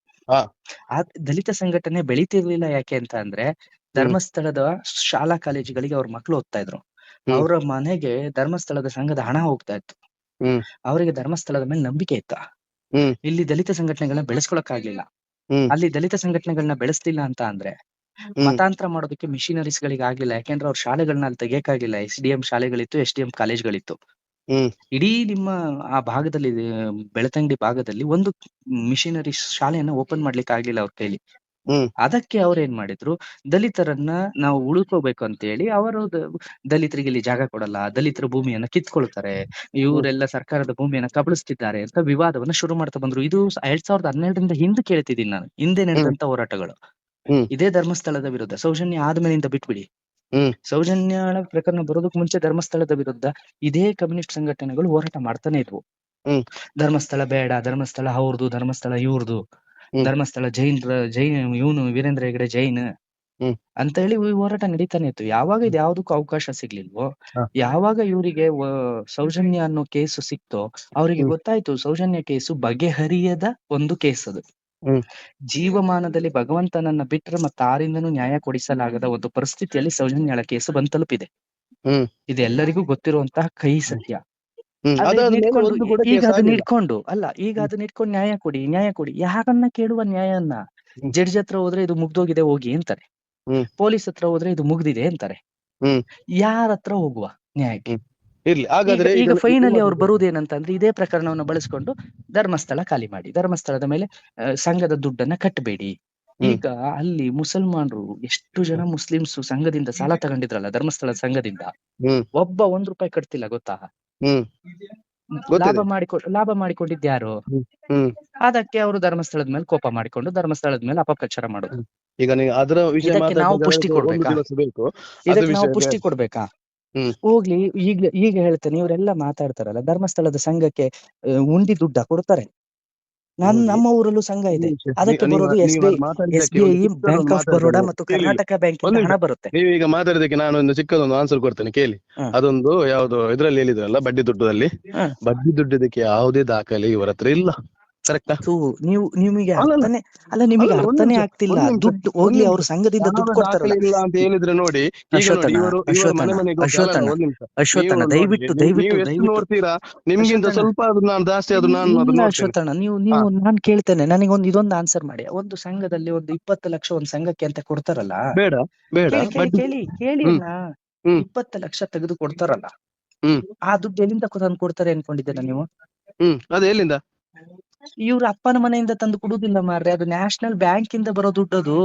ಆ ದಲಿತ ಸಂಘಟನೆ ಬೆಳಿತಿರ್ಲಿಲ್ಲ ಯಾಕೆ ಅಂತ ಅಂದ್ರೆ ಧರ್ಮಸ್ಥಳದ ಶಾಲಾ ಕಾಲೇಜುಗಳಿಗೆ ಅವ್ರ ಮಕ್ಳು ಓದ್ತಾ ಇದ್ರು. ಅವರ ಮನೆಗೆ ಧರ್ಮಸ್ಥಳದ ಸಂಘದ ಹಣ ಹೋಗ್ತಾ ಇತ್ತು. ಅವರಿಗೆ ಧರ್ಮಸ್ಥಳದ ಮೇಲೆ ನಂಬಿಕೆ ಇತ್ತ. ಇಲ್ಲಿ ದಲಿತ ಸಂಘಟನೆಗಳನ್ನ ಬೆಳೆಸ್ಕೊಳಕ್ ಆಗ್ಲಿಲ್ಲ ಅಲ್ಲಿ ದಲಿತ ಸಂಘಟನೆಗಳನ್ನ ಬೆಳೆಸ್ಲಿಲ್ಲ ಅಂತ ಅಂದ್ರೆ ಮತಾಂತರ ಮಾಡೋದಕ್ಕೆ ಮಿಷಿನರೀಸ್ ಗಳಿಗೆ ಆಗ್ಲಿಲ್ಲ ಯಾಕೆಂದ್ರೆ ಅವ್ರ ಶಾಲೆಗಳನ್ನ ಅಲ್ಲಿ ತೆಗಿಯಕ್ಕಾಗಿಲ್ಲ. ಎಸ್ ಡಿ ಎಂ ಶಾಲೆಗಳಿತ್ತು ಎಸ್ ಡಿ ಎಂ ಕಾಲೇಜ್ಗಳಿತ್ತು. ಇಡೀ ನಿಮ್ಮ ಆ ಭಾಗದಲ್ಲಿ ಬೆಳತಂಗಡಿ ಭಾಗದಲ್ಲಿ ಒಂದು ಮಿಷಿನರಿ ಶಾಲೆಯನ್ನ ಓಪನ್ ಮಾಡ್ಲಿಕ್ಕೆ ಆಗ್ಲಿಲ್ಲ ಅವ್ರ ಕೈಲಿ. ಅದಕ್ಕೆ ಅವ್ರ ಏನ್ ಮಾಡಿದ್ರು? ದಲಿತರನ್ನ ನಾವು ಉಳ್ಕೋಬೇಕು ಅಂತ ಹೇಳಿ ಅವರು ದಲಿತರಿಗೆ ಇಲ್ಲಿ ಜಾಗ ಕೊಡಲ್ಲ. ದಲಿತರ ಭೂಮಿಯನ್ನ ಕಿತ್ಕೊಳ್ತಾರೆ. ಇವರೆಲ್ಲ ಸರ್ಕಾರದ ಭೂಮಿಯನ್ನ ಕಬಳಿಸ್ತಿದ್ದಾರೆ ಅಂತ ವಿವಾದವನ್ನ ಶುರು ಮಾಡ್ತಾ ಬಂದ್ರು. ಇದು ಎರಡ್ ಸಾವಿರದ ಹನ್ನೆರಡರಿಂದ ಹಿಂದೆ ಕೇಳ್ತಿದ್ದೀನಿ ನಾನು. ಹಿಂದೆ ನಡೆದಂತ ಹೋರಾಟಗಳು. ಇದೇ ಧರ್ಮಸ್ಥಳದ ವಿರುದ್ಧ ಸೌಜನ್ಯ ಆದ್ಮೇಲಿಂದ ಬಿಟ್ಬಿಡಿ. ಸೌಜನ್ಯ ಪ್ರಕರಣ ಬರೋದಕ್ಕೆ ಮುಂಚೆ ಧರ್ಮಸ್ಥಳದ ವಿರುದ್ಧ ಇದೇ ಕಮ್ಯುನಿಸ್ಟ್ ಸಂಘಟನೆಗಳು ಹೋರಾಟ ಮಾಡ್ತಾನೆ ಇದ್ವು. ಧರ್ಮಸ್ಥಳ ಬೇಡ ಧರ್ಮಸ್ಥಳ ಅವ್ರದು ಧರ್ಮಸ್ಥಳ ಇವ್ರದು. ಧರ್ಮಸ್ಥಳ ಜೈನ್ ಜೈನ್ ಇವನು ವೀರೇಂದ್ರ ಹೆಗಡೆ ಜೈನ್. ಅಂತ ಹೇಳಿ ಹೋರಾಟ ನಡೀತಾನೆ ಇತ್ತು. ಯಾವಾಗ ಇದು ಯಾವ್ದಕ್ಕೂ ಅವಕಾಶ ಸಿಗ್ಲಿಲ್ವೋ ಯಾವಾಗ ಇವರಿಗೆ ಸೌಜನ್ಯ ಅನ್ನೋ ಕೇಸು ಸಿಕ್ತೋ ಅವರಿಗೆ ಗೊತ್ತಾಯ್ತು ಸೌಜನ್ಯ ಕೇಸು ಬಗೆಹರಿಯದ ಒಂದು ಕೇಸ್ ಅದು. ಹ್ಮ್. ಜೀವಮಾನದಲ್ಲಿ ಭಗವಂತನನ್ನ ಬಿಟ್ರೆ ಮತ್ತೆ ಆರಿಂದನೂ ನ್ಯಾಯ ಕೊಡಿಸಲಾಗದ ಒಂದು ಪರಿಸ್ಥಿತಿಯಲ್ಲಿ ಸೌಜನ್ಯಳ ಕೇಸು ಬಂದ್ ತಲುಪಿದೆ. ಇದೆಲ್ಲರಿಗೂ ಗೊತ್ತಿರುವಂತಹ ಕೈ ಸತ್ಯ. ಹ್ಮ್. ಒಂದು ಕೂಡ ಈಗ ಕೇಸ್ ಅದನ್ನ ಆಗಿಲ್ಲ ಇಟ್ಕೊಂಡು ಅಲ್ಲ ಈಗ ಅದನ್ನ ಇಟ್ಕೊಂಡು ನ್ಯಾಯ ಕೊಡಿ ನ್ಯಾಯ ಕೊಡಿ ಯಾರನ್ನ ಕೇಳುವ ನ್ಯಾಯನ್ನ? ಹ್ಮ್. ಜಡ್ಜ್ ಹತ್ರ ಹೋದ್ರೆ ಇದು ಮುಗ್ದೋಗಿದೆ ಹೋಗಿ ಅಂತಾರೆ. ಹ್ಮ್. ಪೊಲೀಸ್ ಹತ್ರ ಹೋದ್ರೆ ಇದು ಮುಗ್ದಿದೆ ಅಂತಾರೆ. ಹ್ಮ್. ಯಾರ ಹತ್ರ ಹೋಗುವ ನ್ಯಾಯಕ್ಕೆ? ಹ್ಮ್. ಇರ್ಲಿ. ಹಾಗಾದ್ರೆ ಈಗ- ಫೈನಲಿ ಅವ್ರು ಬರುವುದೇನಂತ ಅಂದ್ರೆ ಇದೇ ಪ್ರಕರಣವನ್ನು ಬಳಸ್ಕೊಂಡು ಧರ್ಮಸ್ಥಳ ಖಾಲಿ ಮಾಡಿ. ಧರ್ಮಸ್ಥಳದ ಮೇಲೆ ಸಂಘದ ದುಡ್ಡನ್ನ ಕಟ್ಟಬೇಡಿ ಈಗ ಅಲ್ಲಿ ಮುಸಲ್ಮಾನರು ಎಷ್ಟು ಜನ ಮುಸ್ಲಿಮ್ಸ್ ಸಂಘದಿಂದ ಸಾಲ ತಗೊಂಡಿದ್ರಲ್ಲ ಧರ್ಮಸ್ಥಳ ಸಂಘದಿಂದ? ಒಬ್ಬ ಒಂದ್ ರೂಪಾಯಿ ಕಟ್ತಿಲ್ಲ ಗೊತ್ತಾ? ಲಾಭ ಮಾಡಿಕೊ ಲಾಭ ಮಾಡಿಕೊಂಡಿದ್ದು ಯಾರು? ಅದಕ್ಕೆ ಅವರು ಧರ್ಮಸ್ಥಳದ ಮೇಲೆ ಕೋಪ ಮಾಡಿಕೊಂಡು ಧರ್ಮಸ್ಥಳದ ಮೇಲೆ ಅಪಪ್ರಚಾರ ಮಾಡೋದು. ಈಗ ನೀವು ಅದರ ವಿಷಯ ಇದಕ್ಕೆ ನಾವು ಪುಷ್ಟಿ ಕೊಡ್ಬೇಕು? ನಾವು ಪುಷ್ಟಿ ಕೊಡ್ಬೇಕಾ? ಹ್ಮ್. ಹೋಗ್ಲಿ ಈಗ ಈಗ ಹೇಳ್ತೇನೆ ಇವರೆಲ್ಲ ಮಾತಾಡ್ತಾರಲ್ಲ ಧರ್ಮಸ್ಥಳದ ಸಂಘಕ್ಕೆ ಆ, ಉಂಡಿ ದುಡ್ಡ ಕೊಡ್ತಾರೆ ನನ್ ನೋಡಿ, ನಮ್ಮ ಊರಲ್ಲೂ ಸಂಘ ಇದೆ ನೀವು- ಅದಕ್ಕೆ ನೀವು- ಬರೋದು ನೀವು ಚಿಕ್ಕದೊಂದು ಬ್ಯಾಂಕ್ ಆಫ್ ಬರೋಡಾ. ಮತ್ತು. ಕರ್ನಾಟಕ ಬ್ಯಾಂಕ್ ಹಣ ಬರುತ್ತೆ ನೀವು ಈಗ ಮಾತಾಡೋದಕ್ಕೆ ನಾನು ಒಂದು ಚಿಕ್ಕದೊಂದು ಆನ್ಸರ್ ಕೊಡ್ತೇನೆ ಕೇಳಿ ಹ. ಅದೊಂದು ಯಾವ್ದು ಇದ್ರಲ್ಲಿ ಹೇಳಿದ್ರಲ್ಲ ಬಡ್ಡಿ ದುಡ್ಡದಲ್ಲಿ ಹ. ಬಡ್ಡಿ ದುಡ್ಡದಕ್ಕೆ ಯಾವುದೇ ದಾಖಲೆ ಇವರ ಹತ್ರ ಇಲ್ಲ ನೀವು ನಿಮಗೆ. ಅರ್ಥನೇ ಅಲ್ಲ ನಿಮಗೆ ಅರ್ಥನೇ ಆಗ್ತಿಲ್ಲ. ದುಡ್ಡು ಹೋಗ್ಲಿ ಅವ್ರ ಸಂಘದಿಂದ ದುಡ್ಡು ಕೊಡ್ತಾರಲ್ಲ ಅಂತ ಹೇಳಿದ್ರೆ ನೋಡಿ. ಅಶ್ವತ್ಥಣ್ಣ ನೀವು ದಯವಿಟ್ಟು ದಯವಿಟ್ಟು ನೋಡ್ತೀರಾ? ನಿಮ್ಗಿಂತ ಸ್ವಲ್ಪ ನಾನು ಜಾಸ್ತಿ ಅದು ನಾನು ಇಲ್ಲ ನೀವು ನೀವು ನಾನ್ ಕೇಳ್ತೇನೆ ನನಗೆ ಒಂದು ಇದೊಂದು ಆನ್ಸರ್ ಮಾಡಿ. ಒಂದು ಸಂಘದಲ್ಲಿ ಒಂದು ಇಪ್ಪತ್ತು ಲಕ್ಷ ಒಂದು ಸಂಘಕ್ಕೆ ಅಂತ ಕೊಡ್ತಾರಲ್ಲ? ಬೇಡ ಬೇಡ ಕೇಳಿ ಕೇಳಿ. ಇಪ್ಪತ್ತು ಲಕ್ಷ ತೆಗೆದು ಕೊಡ್ತಾರಲ್ಲ? ಹ್ಮ್. ಆ ದುಡ್ಡು ಎಲ್ಲಿಂದ ತಂದು ಕೊಡ್ತಾರೆ ಅನ್ಕೊಂಡಿದ್ದೀರಾ ನೀವು? ಹ್ಮ್ ಅದು ಎಲ್ಲಿಂದ? ಇವ್ರ ಅಪ್ಪನ ಮನೆಯಿಂದ ತಂದು ಕೊಡುದಿಲ್ಲ ಮಾರ್ರೆ. ಅದು ನ್ಯಾಷನಲ್ ಬ್ಯಾಂಕ್ ಇಂದ ಬರೋ ದುಡ್ಡು ಅದು.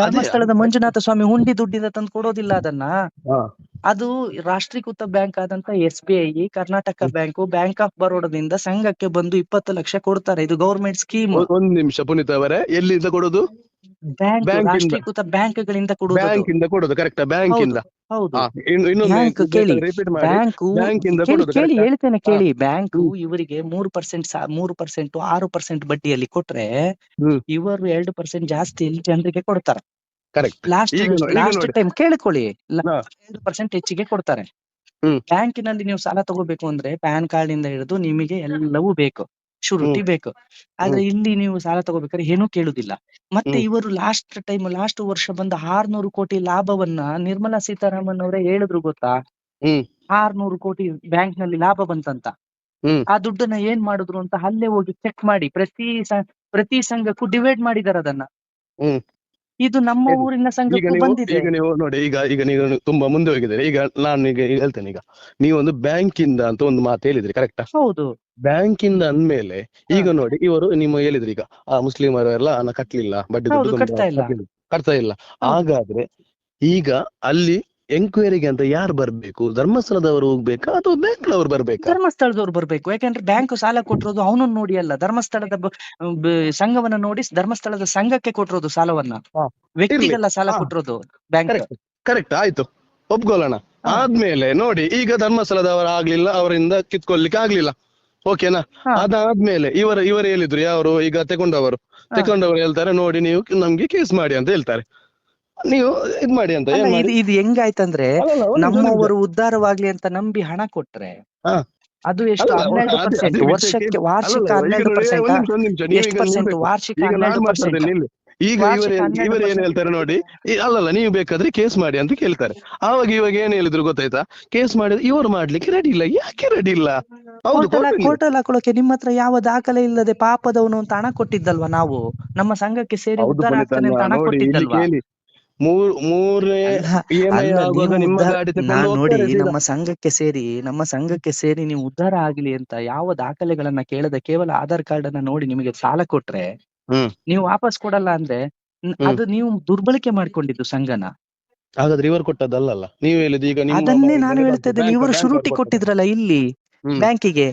ಧರ್ಮಸ್ಥಳದ ಮಂಜುನಾಥ ಸ್ವಾಮಿ ಹುಂಡಿ ದುಡ್ಡಿಂದ ತಂದು ಕೊಡೋದಿಲ್ಲ ಅದನ್ನ. ಅದು ರಾಷ್ಟ್ರೀಕೃತ ಬ್ಯಾಂಕ್ ಆದಂತ S B I Karnataka bank bank of ಬರೋಡದಿಂದ ಸಂಘಕ್ಕೆ ಬಂದು ಇಪ್ಪತ್ತು ಲಕ್ಷ ಕೊಡ್ತಾರೆ. ಇದು ಗೌರ್ಮೆಂಟ್ ಸ್ಕೀಮ್. ಒಂದ್ ನಿಮಿಷ ಪುನೀತ್ ಅವರೇ ಎಲ್ಲಿಂದ ಕೊಡೋದು? ಬ್ಯಾಂಕ್. ರಾಷ್ಟ್ರೀಕೃತ ಬ್ಯಾಂಕ್ ಗಳಿಂದ ಕೊಡುವುದು ಬ್ಯಾಂಕ್ ಇಂದ ಕೊಡೋದು ಕರೆಕ್ಟ್ ಬ್ಯಾಂಕ್ ಇಂದ. ಹೌದು. ಬ್ಯಾಂಕ್ ಕೇಳಿ ಬ್ಯಾಂಕು ಹೇಳ್ತೇನೆ ಕೇಳಿ. ಬ್ಯಾಂಕು ಇವರಿಗೆ ಮೂರು ಪರ್ಸೆಂಟ್ ಮೂರು ಪರ್ಸೆಂಟ್ ಆರು ಪರ್ಸೆಂಟ್ ಬಡ್ಡಿಯಲ್ಲಿ ಕೊಟ್ರೆ ಇವರು ಎರಡು ಪರ್ಸೆಂಟ್ ಜಾಸ್ತಿ ಜನರಿಗೆ ಕೊಡ್ತಾರೆ. ಲಾಸ್ಟ್ ಟೈಮ್ ಕೇಳಿಕೊಳ್ಳಿ. ಎರಡು ಪರ್ಸೆಂಟ್ ಹೆಚ್ಚಿಗೆ ಕೊಡ್ತಾರೆ. ಬ್ಯಾಂಕಿನಲ್ಲಿ ನೀವು ಸಾಲ ತಗೋಬೇಕು ಅಂದ್ರೆ ಪ್ಯಾನ್ ಕಾರ್ಡ್ ಇಂದ ಹಿಡಿದು ನಿಮಗೆ ಎಲ್ಲವೂ ಬೇಕು. ಶುರುಟಿ ಬೇಕು ಆದ್ರೆ ಇಲ್ಲಿ ನೀವು ಸಾಲ ತಗೋಬೇಕಾದ್ರೆ ಏನೂ ಕೇಳುದಿಲ್ಲ. ಮತ್ತೆ ಇವರು ಲಾಸ್ಟ್ ಟೈಮ್ ಲಾಸ್ಟ್ ವರ್ಷ ಬಂದ ಆರ್ನೂರು ಕೋಟಿ ಲಾಭವನ್ನ ನಿರ್ಮಲಾ ಸೀತಾರಾಮನ್ ಅವರೇ ಹೇಳಿದ್ರು ಗೊತ್ತಾ. ಆರ್ನೂರು ಕೋಟಿ ಬ್ಯಾಂಕ್ನಲ್ಲಿ ಲಾಭ ಬಂತಂತ. ಆ ದುಡ್ಡನ್ನ ಏನ್ ಮಾಡಿದ್ರು ಅಂತ ಅಲ್ಲೇ ಹೋಗಿ ಚೆಕ್ ಮಾಡಿ. ಪ್ರತಿ ಸ- ಪ್ರತಿ ಸಂಘಕ್ಕೂ ಡಿವೈಡ್ ಮಾಡಿದಾರೆ ಅದನ್ನ. ಇದು ನಮ್ಮ ಊರಿನ ಸಂಘಕ್ಕೂ ಬಂದಿದೆ. ಈಗ ನೀವು ನೋಡಿ ಈಗ ಈಗ ನೀವು ತುಂಬಾ ಮುಂದೆ ಹೋಗಿದ್ದೀರಿ. ಈಗ ನಾನು ಈಗ ಹೇಳ್ತೇನೆ ಈಗ. ನೀವು ಒಂದು ಬ್ಯಾಂಕ್ ಇಂದ ಅಂತ ಒಂದು ಮಾತು ಹೇಳಿದ್ರಿ ಕರೆಕ್ಟಾ ಹೌದು. ಬ್ಯಾಂಕ್ ಇಂದ ಅಂದ್ಮೇಲೆ ಈಗ ನೋಡಿ ಇವರು ನಿಮ್ಮ ಹೇಳಿದ್ರಿ ಈಗ ಆ ಮುಸ್ಲಿಮರು ಎಲ್ಲ ಹಣ ಕಟ್ಲಿಲ್ಲ ಬಡ್ಡಿ ದುಡ್ಡು ಕಟ್ತಾ ಇಲ್ಲ. ಹಾಗಾದ್ರೆ ಈಗ ಅಲ್ಲಿ ಎಂಕ್ವೈರಿಗೆ ಅಂತ ಯಾರು ಬರ್ಬೇಕು? ಧರ್ಮಸ್ಥಳದವರು ಹೋಗ್ಬೇಕಾ ಅಥವಾ ಬ್ಯಾಂಕ್ ನವರು ಬರ್ಬೇಕಾ? ಧರ್ಮಸ್ಥಳದವ್ರು ಬರ್ಬೇಕು. ಯಾಕಂದ್ರೆ ಬ್ಯಾಂಕ್ ಸಾಲ ಕೊಟ್ಟಿರೋದು ಅವನು ನೋಡಿ ಅಲ್ಲ. ಧರ್ಮಸ್ಥಳದ ಸಂಘವನ್ನ ನೋಡಿ ಧರ್ಮಸ್ಥಳದ ಸಂಘಕ್ಕೆ ಕೊಟ್ಟಿರೋದು ಸಾಲವನ್ನ. ವ್ಯಕ್ತಿಗೆಲ್ಲ ಸಾಲ. ಕೊಟ್ಟಿರೋದು ಬ್ಯಾಂಕ್. ಕರೆಕ್ಟ್ ಕರೆಕ್ಟ್ ಆಯ್ತು. ಒಪ್ಕೊಳ್ಳೋಣ. ಆದ್ಮೇಲೆ ನೋಡಿ ಈಗ ಧರ್ಮಸ್ಥಳದವರ ಆಗ್ಲಿಲ್ಲ ಅವರಿಂದ ಕಿತ್ಕೊಳ್ಳಿಕ್ಕೆ ಆಗ್ಲಿಲ್ಲ. ಓಕೆನಾ. ಅದಾದ್ಮೇಲೆ ಇವರ ಇವರು ಹೇಳಿದ್ರು ಯಾರು ಈಗ ತಗೊಂಡವರು. ತಗೊಂಡವರು ಹೇಳ್ತಾರೆ ನೋಡಿ ನೀವು ನಮ್ಗೆ ಕೇಸ್ ಮಾಡಿ ಅಂತ ಹೇಳ್ತಾರೆ ನೀವು ಇದ್ ಮಾಡಿ ಅಂತ ಅಲ್ಲ, ಇದು ಇದು ಹೆಂಗಾಯ್ತಂದ್ರೆ. ನಮ್ಮವರು ಉದ್ಧಾರವಾಗ್ಲಿ ಅಂತ ನಂಬಿ ಹಣ ಕೊಟ್ರೆ. ಅದು ಎಷ್ಟು ಹನ್ನೆರಡು ಅದೇ- ಪರ್ಸೆಂಟ್ ಅದೇ ವರ್ಷಕ್ಕೆ ವಾರ್ಷಿಕ ಈಗ ಹನ್ನೆರಡು ಪರ್ಸೆಂಟ್ ಒಂದ್ ನಿಮಿಷ, ನೀವು ಎಷ್ಟು ಈಗ ಪರ್ಸೆಂಟ್. ವಾರ್ಷಿಕ ಈಗ ಹನ್ನೆರಡು ಪರ್ಸೆಂಟ್ ನಿಲ್ಲಿ ಈಗ ಇವರು ಇವರು ಏನ್ ಹೇಳ್ತಾರೆ ನೋಡಿ ಈ- ಅಲ್ಲಲ್ಲ ನೀವು ಬೇಕಾದ್ರೆ ಕೇಸ್ ಮಾಡಿ ಅಂತ ಕೇಳ್ತಾರೆ ಆವಾಗ ಇವಾಗ ಏನ್ ಹೇಳಿದ್ರು ಗೊತ್ತಾಯ್ತಾ ಕೇಸ್ ಮಾಡಿದ್ರೆ ಇವರು ಮಾಡ್ಲಿಕ್ಕೆ ರೆಡಿ ಇಲ್ಲ ಯಾಕೆ ರೆಡಿ ಇಲ್ಲ ಹೌದು. ಹಾಕೊಳ್ಳೋಕೆ ನಿಮ್ಮ ಹತ್ರ ಯಾವ ದಾಖಲೆ ಇಲ್ಲದೆ ಪಾಪದವನು ಅಂತ ಹಣ ಕೊಟ್ಟಿದ್ದಲ್ವಾ ನಾವು ನಮ್ಮ ಸಂಘಕ್ಕೆ ಸೇರಿ ಹೌದು ಉದ್ಧಾರ ಪುನೀತ್ ಆಗ್ತಾನೆ ಅಂತ ಹಣ ನೋಡಿ ಇಲ್ಲಿ ಕೊಟ್ಟಿದ್ದಲ್ವಾ ಕೇಳಿ ಮೂರ್ ಮೂರನೇ ಅಲ್ಲ, EMI ಅಲ್ಲ, ಆಗುವಾಗ ನೀವು ನಿಮ್ಮ ಉದ್ಧಾರ- ಗಾಡಿ ತಕೊಂಡು ನಾನ್ ನೋಡಿ ಹೋಗ್ತಾರೆ ಸೀದಾ. ನಮ್ಮ ಸಂಘಕ್ಕೆ ಸೇರಿ ನಮ್ಮ ಸಂಘಕ್ಕೆ ಸೇರಿ ನೀವು ಉದ್ಧಾರ ಆಗ್ಲಿ ಅಂತ ಯಾವ ದಾಖಲೆಗಳನ್ನ ಕೇಳದೆ ಕೇವಲ ಆಧಾರ್ ಕಾರ್ಡ್ ಅನ್ನ ನೋಡಿ ನಿಮಗೆ ಸಾಲ ಕೊಟ್ರೆ. ನೀವು ವಾಪಸ್ ಕೊಡಲ್ಲ ಅಂದ್ರೆ ಅದು ನೀವು ದುರ್ಬಳಕೆ ಮಾಡ್ಕೊಂಡಿದ್ದು ಸಂಘನ. ಹಾಗಾದ್ರೆ ಇವರು ಕೊಟ್ಟದ್ದಲ್ಲಲ್ಲ ನೀವು ಹೇಳಿದ ಈಗ ಅದನ್ನೇ ನಾನು ಹೇಳ್ತಾ ಇದ್ದೇನೆ. ಇವರು ಶುರುಟಿ ಕೊಟ್ಟಿದ್ರಲ್ಲ ಇಲ್ಲಿ. ಬ್ಯಾಂಕಿಗೆ.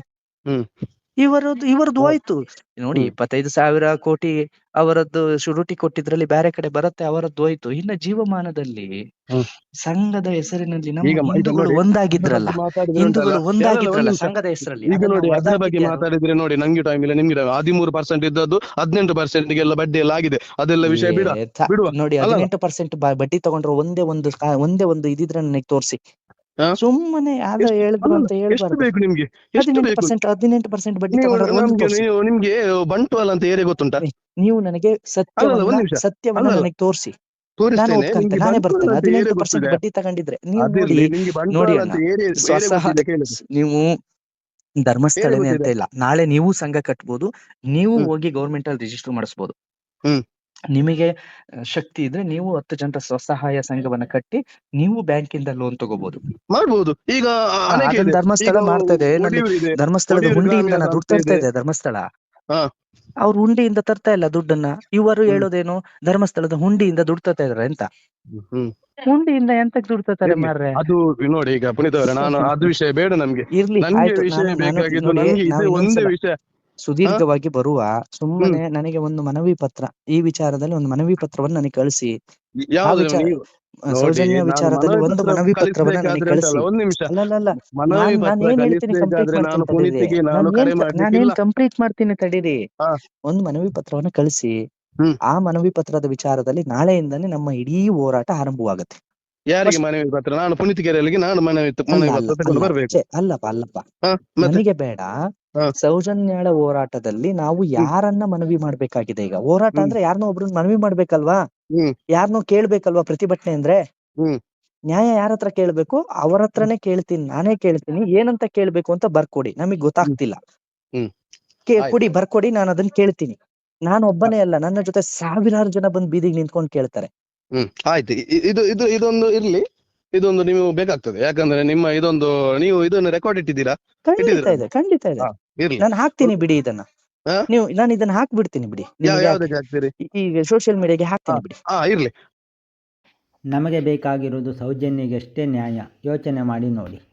ಇವರದ್ದು ಇವರದ್ದು ಹೋಯ್ತು ನೋಡಿ. ಇಪ್ಪತ್ತೈದು ಸಾವಿರ ಕೋಟಿ ಅವರದ್ದು ಶುರುಟಿ ಕೊಟ್ಟಿದ್ರಲ್ಲಿ ಬೇರೆ ಕಡೆ ಬರುತ್ತೆ ಅವರದ್ದು ಹೋಯ್ತು ಇನ್ನ ಜೀವಮಾನದಲ್ಲಿ ಸಂಘದ ಹೆಸರಿನಲ್ಲಿ ನಮ್ಮ ಹಿಂದೂಗಳು ಒಂದಾಗಿದ್ರಲ್ಲ ಹಿಂದೂಗಳು ಒಂದಾಗಿದ್ರಲ್ಲ ಸಂಘದ ಹೆಸರಲ್ಲಿ ಈಗ ನೋಡಿ ಅದರ ಬಗ್ಗೆ ಮಾತಾಡಿದ್ರೆ ನೋಡಿ ನಂಗೆ ಟೈಮ್ ಇಲ್ಲ ನಿಮ್ಗೆ ಹದಿಮೂರು ಪರ್ಸೆಂಟ್ ಇದ್ದದ್ದು ಹದಿನೆಂಟು ಪರ್ಸೆಂಟ್ ಗೆಲ್ಲ ಬಡ್ಡಿ ಎಲ್ಲ ಆಗಿದೆ ಅದೆಲ್ಲ ವಿಷಯ ಬಿಡ. ನೋಡಿ. ಹದಿನೆಂಟು ಪರ್ಸೆಂಟ್ ಬಡ್ಡಿ ತಗೊಂಡ್ರೆ ಒಂದೇ ಒಂದು ಒಂದೇ ಒಂದು ಇದಿದ್ರೆ ನನಗೆ ತೋರಿಸಿ? ಸುಮ್ಮನೆ ಯಾವ್ದೋ ಹೇಳಿದ್ರು ಅಂತ ಹೇಳ್ಬಾರ್ದು. ನಿಮ್ಗೆ? ಹದಿನೆಂಟು ಪರ್ಸೆಂಟ್ ಹದಿನೆಂಟು ಪರ್ಸೆಂಟ್ ಬಡ್ಡಿ ನಮ್ಗೆ ಬಂಟ್ವಾಳ ಅಂತ ಏರಿಯಾ ಗೊತ್ತುಂಟಾ? ನೀವು ನನಗೆ ಸತ್ಯ ಸತ್ಯವನ್ನ. ನನಗೆ ತೋರಿಸಿ. ನಾನು ನಾನೇ ಬರ್ತೇನೆ. ಹದಿನೆಂಟು ಪರ್ಸೆಂಟ್. ಬಡ್ಡಿ ತಗೊಂಡಿದ್ರೆ. ನೀವು ನೋಡಿ ನೋಡಿ. ನೀವು ಧರ್ಮಸ್ಥಳನೇ ಅಂತ ಇಲ್ಲ. ನಾಳೆ ನೀವು ಸಂಘ ಕಟ್ಬೋದು. ನೀವು ಹೋಗಿ ಗೌರ್ಮೆಂಟ್ ಅಲ್ಲಿ ರಿಜಿಸ್ಟರ್ ಮಾಡಿಸ್ಬೋದು. ಹ್ಮ್. ನಿಮಗೆ ಶಕ್ತಿ ಇದ್ರೆ ನೀವು ಹತ್ತು ಜನರ ಸ್ವಸಹಾಯ ಸಂಘವನ್ನ ಕಟ್ಟಿ ನೀವು ಬ್ಯಾಂಕಿಂದ ಲೋನ್ ತಗೋಬಹುದು ಮಾಡಬಹುದು ಈಗ ಇದೆ. ಧರ್ಮಸ್ಥಳ ಈಗ ಮಾಡ್ತಾ ಇದೆ. ನಲ್ಲಿ ಇದೆ. ಧರ್ಮಸ್ಥಳದ ಹುಂಡಿಯಿಂದ ದುಡ್ಡು ತರ್ತಾ ಇದೆ. ಇದೆ ಧರ್ಮಸ್ಥಳ. ಅವ್ರು ಹುಂಡಿಯಿಂದ ತರ್ತಾ ಇಲ್ಲ ದುಡ್ಡನ್ನ ಇವರು. ಹೇಳೋದೇನು ಧರ್ಮಸ್ಥಳದ ಹುಂಡಿಯಿಂದ ದುಡ್ಡು ತರ್ತಾ ಇದಾರೆ ಎಂತ ಹುಂಡಿಯಿಂದ ಎಂತಕ್ ದುಡ್ಡು ತರ್ತಾರೆ. ಮಾರ್ರೆ ಅದು ನೋಡಿ ಈಗ ಪುನೀತ್ ಅವರೇ ನಾನು ಅದು ವಿಷಯ ಬೇಡ ನಮ್ಗೆ ಇರ್ಲಿ ವಿಷಯ ಬೇಕಾಗಿದ್ದು ನನಗೆ ಇದು ಒಂದೇ ವಿಷಯ ಸುದೀರ್ಘವಾಗಿ ಬರುವ ಸುಮ್ಮನೆ ನನಗೆ ಒಂದು ಮನವಿ ಪತ್ರ ಈ ವಿಚಾರದಲ್ಲಿ ಒಂದು ಮನವಿ ಪತ್ರವನ್ನು ನನಗೆ ಕಳಿಸಿ. ಸೌಜನ್ಯ ವಿಚಾರದಲ್ಲಿ ಒಂದು ಮನವಿ ಪತ್ರವನ್ನ ನನಗೆ ಕಳಿಸಿ. ಉಂಟಲ್ಲ, ಒಂದ್ ನಿಮಿಷ. ಮನವಿ ನಾನ್ ನಾನು ಪತ್ರ ಹೇಳ್ತೀನಿ ಕಂಪ್ಲೀಟ್ ಮಾಡ್ತೀನಿ ನಾನೇನ್ ಕಂಪ್ಲೀಟ್ ಮಾಡ್ತೀನಿ ತಡೀರಿ. ಒಂದು ಮನವಿ ಪತ್ರವನ್ನ ಕಳಿಸಿ. ಆ ಮನವಿ ಪತ್ರದ ವಿಚಾರದಲ್ಲಿ ನಾಳೆಯಿಂದಾನೇ ನಮ್ಮ ಇಡೀ ಹೋರಾಟ ಆರಂಭವಾಗುತ್ತೆ. ಯಾರಿಗೆ ಮನವಿ ಪತ್ರ? ನಾನು ಪುನೀತಿಗೆರೆಯಲ್ಲಿಗೆ ನಾನು ಮನವಿ ಮನವಿ ಪತ್ರ ಅಲ್ಲಪ್ಪ ಅಲ್ಲಪ್ಪ. ನನಗೆ ಬೇಡ. ಸೌಜನ್ಯಳ ಹೋರಾಟದಲ್ಲಿ ನಾವು ಯಾರನ್ನ ಮನವಿ ಮಾಡ್ಬೇಕಾಗಿದೆ ಈಗ? ಹೋರಾಟ ಅಂದ್ರೆ ಯಾರನ್ನೋ ಒಬ್ರನ್ನ ಮನವಿ ಮಾಡ್ಬೇಕಲ್ವಾ. ಯಾರನ್ನೋ ಕೇಳ್ಬೇಕಲ್ವಾ ಪ್ರತಿಭಟನೆ ಅಂದ್ರೆ? ನ್ಯಾಯ ಯಾರ ಹತ್ರ ಕೇಳ್ಬೇಕು? ಅವ್ರ ಹತ್ರನೇ ಕೇಳ್ತೀನಿ ನಾನೇ ಕೇಳ್ತೀನಿ ಏನಂತ ಕೇಳ್ಬೇಕು ಅಂತ ಬರ್ಕೊಡಿ. ನಮಗ್ ಗೊತ್ತಾಗ್ತಿಲ್ಲ. ಕೊಡಿ ಬರ್ಕೊಡಿ ನಾನು ಅದನ್ನ ಕೇಳ್ತೀನಿ. ನಾನು ಒಬ್ಬನೇ ಅಲ್ಲ ನನ್ನ ಜೊತೆ ಸಾವಿರಾರು ಜನ ಬಂದ್ ಬೀದಿಗೆ ನಿಂತ್ಕೊಂಡು ಕೇಳ್ತಾರೆ. ಹ್ಮ್. ಆಯ್ತು. ಇದು ಇದು ಇದೊಂದು ಇರ್ಲಿ. ಇದೊಂದು ನಿಮಗೆ ಬೇಕಾಗ್ತದೆ. ಯಾಕಂದ್ರೆ ನಿಮ್ಮ ಇದೊಂದು ನೀವು ಇದನ್ನು ರೆಕಾರ್ಡ್ ಇಟ್ಟಿದ್ದೀರಾ? ಖಂಡಿತ ಇದೆ ಖಂಡಿತ ಇದೆ. ಇರ್ಲಿ. ನಾನು ಹಾಕ್ತೀನಿ ಬಿಡಿ ಇದನ್ನ. ಹಾ? ನೀವು ನಾನು ಇದನ್ನ ಹಾಕ್ಬಿಡ್ತೀನಿ ಬಿಡಿ. ಯಾವ ನಿಮ್ಗೆ ಯಾಕೆ? ಯಾವ್ದಕ್ಕೆ ಹಾಕ್ತೀರಿ? ಈ- ಈಗ ಸೋಷಿಯಲ್ ಮೀಡಿಯಾಗೆ ಹಾಕ್ತೀನಿ ಬಿಡಿ. ಹಾ ಇರ್ಲಿ. ನಮಗೆ ಬೇಕಾಗಿರೋದು ಸೌಜನ್ಯಗಷ್ಟೇ ನ್ಯಾಯ. ಯೋಚನೆ ಮಾಡಿ ನೋಡಿ.